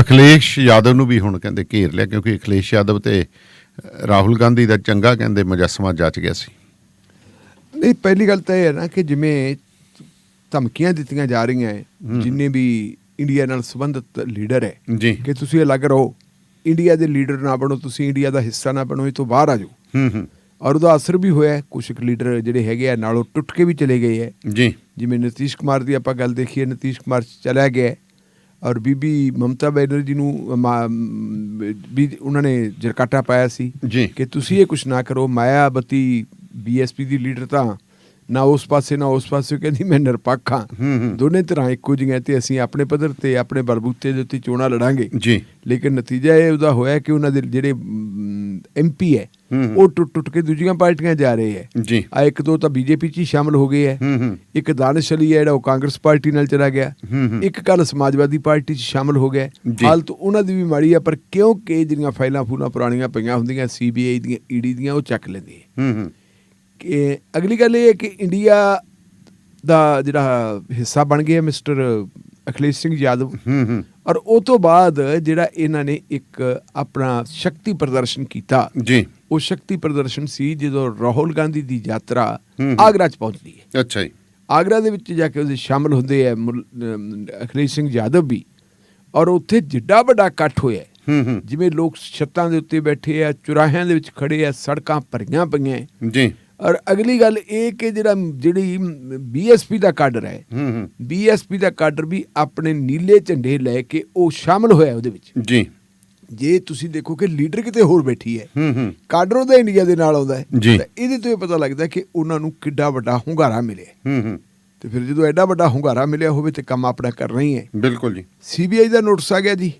Speaker 1: ਅਖਿਲੇਸ਼ ਯਾਦਵ ਨੂੰ ਵੀ ਹੁਣ ਕਹਿੰਦੇ ਘੇਰ ਲਿਆ ਕਿਉਂਕਿ ਅਖਿਲੇਸ਼ ਯਾਦਵ ਤੇ ਰਾਹੁਲ ਗਾਂਧੀ ਦਾ ਚੰਗਾ ਕਹਿੰਦੇ ਮੁਜੱਸਮਾ ਜੱਚ ਗਿਆ ਸੀ।
Speaker 2: ਨਹੀਂ ਪਹਿਲੀ ਗੱਲ ਤਾਂ ਇਹ ਹੈ ਨਾ ਕਿ ਜਿਵੇਂ ਧਮਕੀਆਂ ਦਿੱਤੀਆਂ ਜਾ ਰਹੀਆਂ ਹੈ ਜਿੰਨੇ ਵੀ ਇੰਡੀਆ ਨਾਲ ਸੰਬੰਧਿਤ ਲੀਡਰ ਹੈ
Speaker 1: ਜੀ।
Speaker 2: ਕਿ ਤੁਸੀਂ ਅਲੱਗ ਰਹੋ ਇੰਡੀਆ ਦੇ ਲੀਡਰ ਨਾ ਬਣੋ ਤੁਸੀਂ ਇੰਡੀਆ ਦਾ ਹਿੱਸਾ ਨਾ ਬਣੋ ਇਹ ਤੋਂ ਬਾਹਰ ਆ ਜਾਓ।
Speaker 1: ਹੂੰ ਹੂੰ।
Speaker 2: ਔਰ ਉਹਦਾ ਅਸਰ ਵੀ ਹੋਇਆ ਹੈ। ਕੁਛ ਕੁ ਲੀਡਰ ਜਿਹੜੇ ਹੈਗੇ ਆ ਨਾਲੋਂ ਟੁੱਟ ਕੇ ਵੀ ਚਲੇ ਗਏ ਹੈ
Speaker 1: ਜੀ
Speaker 2: ਜਿਵੇਂ ਨਤੀਸ਼ ਕੁਮਾਰ ਦੀ ਆਪਾਂ ਗੱਲ ਦੇਖੀਏ ਨਤੀਸ਼ ਕੁਮਾਰ ਚਲਾ ਗਿਆ। ਔਰ ਬੀਬੀ ਮਮਤਾ ਬੈਨਰਜੀ ਨੂੰ ਵੀ ਉਹਨਾਂ ਨੇ ਜਰਕਾਟਾ ਪਾਇਆ ਸੀ
Speaker 1: ਜੀ
Speaker 2: ਕਿ ਤੁਸੀਂ ਇਹ ਕੁਛ ਨਾ ਕਰੋ ਮਾਇਆਵਤੀ ਬੀਐਸਪੀ ਦੀ ਲੀਡਰ ਤਾਂ ਨਾ ਉਸ ਪਾਸੇ ਨਾ ਉਸ ਪਾਸੇ ਕਹਿੰਦੀ ਮੈਂ ਨਿਰਪੱਖ ਹਾਂ। ਦੋਨੇ ਤਰ੍ਹਾਂ ਇੱਕੋ ਜਿਹੀਆਂ ਤੇ ਅਸੀਂ ਆਪਣੇ ਪੱਧਰ ਤੇ ਆਪਣੇ ਬਲਬੂਤੇ ਦੇ ਉੱਤੇ ਚੋਣਾਂ ਲੜਾਂਗੇ।
Speaker 1: ਜੀ।
Speaker 2: ਲੇਕਿਨ ਨਤੀਜਾ ਇਹ ਉਹਦਾ ਹੋਇਆ ਕਿ ਉਹਨਾਂ ਦੇ ਜਿਹੜੇ ਐਮਪੀ ਹੈ। ਉਹ ਟੁੱਟ ਟੁੱਟ ਕੇ ਦੂਜੀਆਂ ਪਾਰਟੀਆਂ ਜਾ ਰਹੇ ਹੈ।
Speaker 1: ਜੀ।
Speaker 2: ਆ ਇੱਕ ਦੋ ਤਾਂ ਬੀਜੇਪੀ 'ਚ ਹੀ ਸ਼ਾਮਲ ਹੋ ਗਏ ਹੈ। ਇੱਕ ਦਾਨਿਸ਼ ਅਲੀ ਹੈ ਜਿਹੜਾ ਉਹ ਕਾਂਗਰਸ ਪਾਰਟੀ ਨਾਲ ਚਲਾ ਗਿਆ। ਇੱਕ ਕੱਲ ਸਮਾਜਵਾਦੀ ਪਾਰਟੀ 'ਚ ਸ਼ਾਮਲ ਹੋ ਗਿਆ। ਹਾਲਤ ਉਹਨਾਂ ਦੀ ਵੀ ਮਾੜੀ ਆ ਪਰ ਕਿਉਂਕਿ ਜਿਹੜੀਆਂ ਫਾਈਲਾਂ ਫੂਲਾਂ ਪੁਰਾਣੀਆਂ ਪਈਆਂ ਹੁੰਦੀਆਂ ਸੀਬੀਆਈ ਦੀਆਂ ਈਡੀ ਦੀਆਂ ਉਹ ਚੱਕ ਲੈਂਦੀ ਹੂੰ। ਕਿ ਅਗਲੀ ਗੱਲ ਇਹ ਹੈ ਕਿ ਇੰਡੀਆ ਦਾ ਜਿਹੜਾ ਹਿੱਸਾ ਬਣ ਗਿਆ ਮਿਸਟਰ ਅਖਿਲੇਸ਼ ਸਿੰਘ ਯਾਦਵ।
Speaker 1: ਹੂੰ ਹੂੰ।
Speaker 2: ਔਰ ਉਹ ਤੋਂ ਬਾਅਦ ਜਿਹੜਾ ਇਹਨਾਂ ਨੇ ਇੱਕ ਆਪਣਾ ਸ਼ਕਤੀ ਪ੍ਰਦਰਸ਼ਨ ਕੀਤਾ।
Speaker 1: ਜੀ।
Speaker 2: ਉਹ ਸ਼ਕਤੀ ਪ੍ਰਦਰਸ਼ਨ ਸੀ ਜਦੋਂ ਰਾਹੁਲ ਗਾਂਧੀ ਦੀ ਯਾਤਰਾ
Speaker 1: ਹੂੰ।
Speaker 2: ਆਗਰਾ 'ਚ ਪਹੁੰਚਦੀ ਹੈ।
Speaker 1: ਅੱਛਾ ਜੀ।
Speaker 2: ਆਗਰਾ ਦੇ ਵਿੱਚ ਜਾ ਕੇ ਉਹਦੇ ਸ਼ਾਮਲ ਹੁੰਦੇ ਅਮ ਅਖਿਲੇਸ਼ ਸਿੰਘ ਯਾਦਵ ਵੀ। ਔਰ ਉੱਥੇ ਜਿੱਡਾ ਵੱਡਾ ਇਕੱਠ ਹੋਇਆ ਹੈ,
Speaker 1: ਹੂੰ ਹੂੰ।
Speaker 2: ਜਿਵੇਂ ਲੋਕ ਛੱਤਾਂ ਦੇ ਉੱਤੇ ਬੈਠੇ ਆ ਚੁਰਾਹਿਆਂ ਦੇ ਵਿੱਚ ਖੜੇ ਆ ਸੜਕਾਂ ਭਰੀਆਂ ਪਈਆਂ। ਹੈ।
Speaker 1: ਜੀ।
Speaker 2: ਔਰ ਅਗਲੀ ਗੱਲ ਇਹ ਕਿ ਜਿਹੜਾ ਜਿਹੜੀ ਬੀਐਸਪੀ ਦਾ ਕਾਡਰ ਹੈ ਬੀਐਸਪੀ ਦਾ ਕਾਡਰ ਵੀ ਆਪਣੇ ਨੀਲੇ ਝੰਡੇ ਲੈ ਕੇ ਉਹ ਸ਼ਾਮਲ ਹੋਇਆ ਉਹਦੇ ਵਿੱਚ।
Speaker 1: ਜੀ।
Speaker 2: ਜੇ ਤੁਸੀਂ ਦੇਖੋ ਕਿ ਲੀਡਰ ਕਿਤੇ ਹੋਰ ਬੈਠੀ ਹੈ ਕਾਡਰ ਉਹਦਾ ਇੰਡੀਆ ਦੇ ਨਾਲ ਆਉਂਦਾ ਹੈ। ਤਾਂ ਇਹਦੇ ਤੋਂ ਇਹ ਪਤਾ ਲੱਗਦਾ ਕਿ ਉਹਨਾਂ ਨੂੰ ਕਿੱਡਾ ਵੱਡਾ ਹੁੰਗਾਰਾ ਮਿਲਿਆ। ਤੇ ਫਿਰ ਜਦੋਂ ਐਡਾ ਵੱਡਾ ਹੁੰਗਾਰਾ ਮਿਲਿਆ ਹੋਵੇ ਤੇ ਕੰਮ ਆਪਣਾ ਕਰਨਾ ਹੀ ਹੈ।
Speaker 1: ਬਿਲਕੁਲ ਜੀ।
Speaker 2: ਸੀਬੀਆਈ ਦਾ ਨੋਟਿਸ ਆ ਗਿਆ ਜੀ।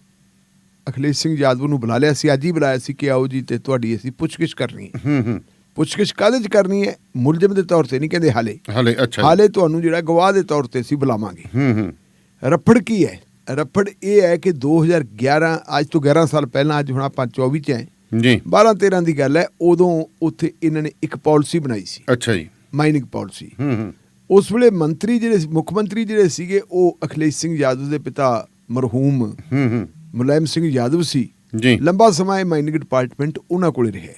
Speaker 2: ਅਖਿਲੇਸ਼ ਸਿੰਘ ਯਾਦਵ ਨੂੰ ਬੁਲਾ ਲਿਆ ਸੀ ਅੱਜ ਹੀ ਬੁਲਾਇਆ ਸੀ ਕਿ ਆਓ ਜੀ ਤੇ ਤੁਹਾਡੀ ਅਸੀਂ ਪੁੱਛਗਿੱਛ ਕਰਨੀ ਹੈ।
Speaker 1: ਹੂੰ ਹੂੰ।
Speaker 2: ਪੁੱਛਗਿੱਛ ਕਾਹਦੇ 'ਚ ਕਰਨੀ ਹੈ? ਮੁਲਜ਼ਮ ਦੇ ਤੌਰ ਤੇ ਨਹੀਂ ਕਹਿੰਦੇ ਹਾਲੇ।
Speaker 1: ਹਲੇ ਅੱਛਾ।
Speaker 2: ਹਾਲੇ ਤੁਹਾਨੂੰ ਜਿਹੜਾ ਗਵਾਹ ਦੇ ਤੌਰ ਤੇ ਅਸੀਂ ਬੁਲਾਵਾਂਗੇ।
Speaker 1: ਹੂੰ ਹੂੰ।
Speaker 2: ਰੱਫੜ ਕੀ ਹੈ? ਰੱਫੜ ਇਹ ਹੈ ਕਿ 2011 ਅੱਜ ਤੋਂ 11 ਸਾਲ ਪਹਿਲਾਂ ਅੱਜ ਹੁਣ ਆਪਾਂ 24 ਚ ਹੈ।
Speaker 1: ਜੀ।
Speaker 2: 12 13 ਦੀ ਗੱਲ ਹੈ ਉਦੋਂ ਉੱਥੇ ਇਹਨਾਂ ਨੇ ਇੱਕ ਪਾਲਿਸੀ ਬਣਾਈ ਸੀ।
Speaker 1: ਅੱਛਾ ਜੀ।
Speaker 2: Mining policy.
Speaker 1: ਹੂੰ ਹੂੰ।
Speaker 2: ਉਸ ਵੇਲੇ ਮੰਤਰੀ ਜਿਹੜੇ ਮੁੱਖ ਮੰਤਰੀ ਜਿਹੜੇ ਸੀਗੇ ਉਹ ਅਖਿਲੇਸ਼ ਸਿੰਘ ਯਾਦਵ ਦੇ ਪਿਤਾ ਮਰਹੂਮ
Speaker 1: ਹੂੰ ਹੂੰ।
Speaker 2: ਮੁਲਾਇਮ ਸਿੰਘ ਯਾਦਵ ਸੀ।
Speaker 1: ਜੀ।
Speaker 2: ਲੰਬਾ ਸਮਾਂ ਇਹ ਮਾਈਨਿੰਗ ਡਿਪਾਰਟਮੈਂਟ ਉਹਨਾਂ ਕੋਲੇ ਰਿਹਾ